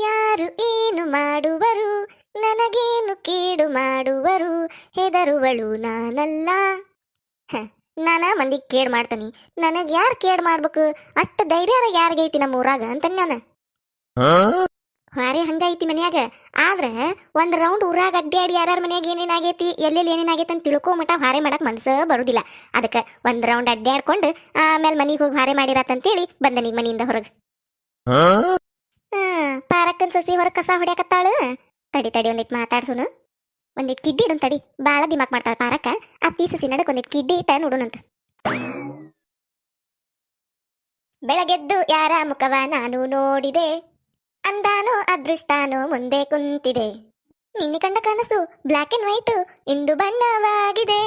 ಯಾರು ಏನು ಮಾಡುವರು? ನನಗೇನು ಕೇಡು ಮಾಡುವರು? ಹೆದರುವಳು ನಾನಲ್ಲ. ನಾನ ಮಂದಿ ಕೇಡ್ ಮಾಡ್ತಾನಿ. ನನಗ್ ಯಾರು ಕೇಡ್ ಮಾಡ್ಬೇಕು? ಅಷ್ಟ ಧೈರ್ಯ ಯಾರಿಗೈತಿ ನಮ್ಮ ಊರಾಗ ಅಂತ ನಾನು. ಹಾರಿ ಹಂಗೈತಿ ಮನ್ಯಾಗ. ಆದ್ರ ಒಂದ್ ರೌಂಡ್ ಊರಾಗ ಅಡ್ಡಾಡಿ ಯಾರ್ಯಾರ ಮನ್ಯಾಗ ಏನೇನಾಗೈತಿ ಎಲ್ಲೆಲ್ಲಿ ಏನೇನಾಗೈತಿ ಅಂತ ತಿಳ್ಕೊ ಮಟ ಹಾರೆ ಮಾಡಕ್ ಮನ್ಸ ಬರುದಿಲ್ಲ. ಅದಕ್ಕೆ ಒಂದ್ ರೌಂಡ್ ಅಡ್ಡಾಡ್ಕೊಂಡು ಆಮೇಲೆ ಮನಿಗೆ ಹೋಗಿ ಹಾರೆ ಮಾಡಿರತ್ತಂತೇಳಿ ಬಂದನಿಗ್ ಮನಿಯಿಂದ ಹೊರಗೆ. ಪಾರಕ್ಕನ್ ಸಸಿ ಹೊರ ಕಸ ಹೊಡ್ಯಾಕತ್ತಾಳು? ತಡಿ ತಡಿ, ಒಂದಿಟ್ ಮಾತಾಡ್ಸುನು. ಒಂದಿಟ್ ಕಿಡ್ಡಿ ಇಡು ತಡಿ. ಬಾಳ ದಿಮಾಕ್ ಮಾಡ್ತಾಳ ಪಾರಕ್ಕ. ಅತ್ತಿ ಸಸಿ ನಡಕ್ ಒಂದಿಟ್ ಕಿಡ್ಡಿ ಇಟ್ಟ ನೋಡುನಂತ ಬೆಳಗೆದ್ದು ಯಾರ ಮುಖವ ನಾನು ನೋಡಿದೆ. ಅಂದಾನೋ ಅದೃಷ್ಟಾನೋ ಮುಂದೆ ಕುಂತಿದೆ. ನಿನ್ನೆ ಕಂಡ ಕನಸು ಬ್ಲ್ಯಾಕ್ ಅಂಡ್ ವೈಟ್ ಇಂದು ಬಣ್ಣವಾಗಿದೆ.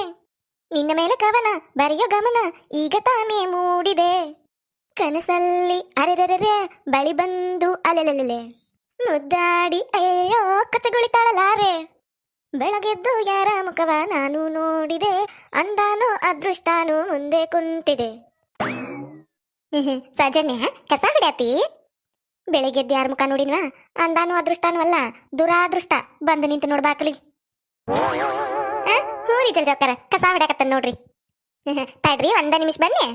ನಿನ್ನ ಮೇಲೆ ಕವನ, ಬರೆಯೋ ಗಮನ ಈಗ ತಾನೇ ಮೂಡಿದೆ. ಕನಸಲ್ಲಿ ಅರೆರೆರೆ ಬಳಿ ಬಂದು ಅಲೆಲೆಲೆ ಮುದ್ದಾಡಿ ಅಯ್ಯೋ ಕಚ್ಚಗುಳಿತಾಳಲಾರೆ. ಬೆಳಗೆದ್ದು ಯಾರ ಮುಖವ ನಾನು ನೋಡಿದೆ, ಅಂದಾನು ಅದೃಷ್ಟಾನು ಮುಂದೆ ಕುಂತಿದೆ. ಸಜನೆ ಕಸ ಬಿಡತಿ ಬೆಳಗ್ಗೆದ್ದು ಯಾರ ಮುಖ ನೋಡಿನ್ವಾ? ಅಂದಾನು ಅದೃಷ್ಟಾನು ಅಲ್ಲ, ದುರಾದೃಷ್ಟ. ಬಂದು ನಿಂತು ನೋಡ್ಬಾಕಲಿ ಹ್ಞೂ ರೀ ಜಲ್ಜಾಕರ ಕಸ ಹೊಡ್ಯಾಕತ್ತ ನೋಡ್ರಿ. ತಡ್ರಿ ಒಂದ ನಿಮಿಷ ಬನ್ನಿ.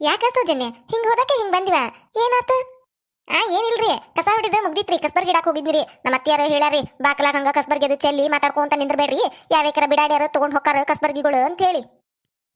ಯಾಕ ಸೌಜನ್ಯ ಹಿಂಗ್ ಹೋದಕ್ಕೆ ಹಿಂಗ್ ಬಂದಿವ. ಏನಾತ? ಆ, ಏನಿಲ್ರಿ? ಕಸ ಹೊಡಿದ ಮುಗ್ದಿತ್ರಿ. ಕಸ್ಬರ್ ಗಿಡಕ್ ಹೋಗಿದ್ನಿರಿ. ನಮ್ಮ ಅತ್ತಿಯಾರ ಹೇಳಾರಿ ಬಾಕಲಾಗ ಹಂಗ ಕಸ್ಬರ್ಗೆದು ಚೆಲ್ಲಿ ಮಾತಾಡ್ಕೊಂತ ನಿಂದ್ರಬೇಡ್ರಿ. ಯಾವ್ಯಾಕರ ಬಿಡಾಡ್ಯಾರ ತಗೊಂಡ್ ಹೋಕಾರ ಕಸ್ಬರ್ಗಿಗಳು ಅಂತ ಹೇಳಿ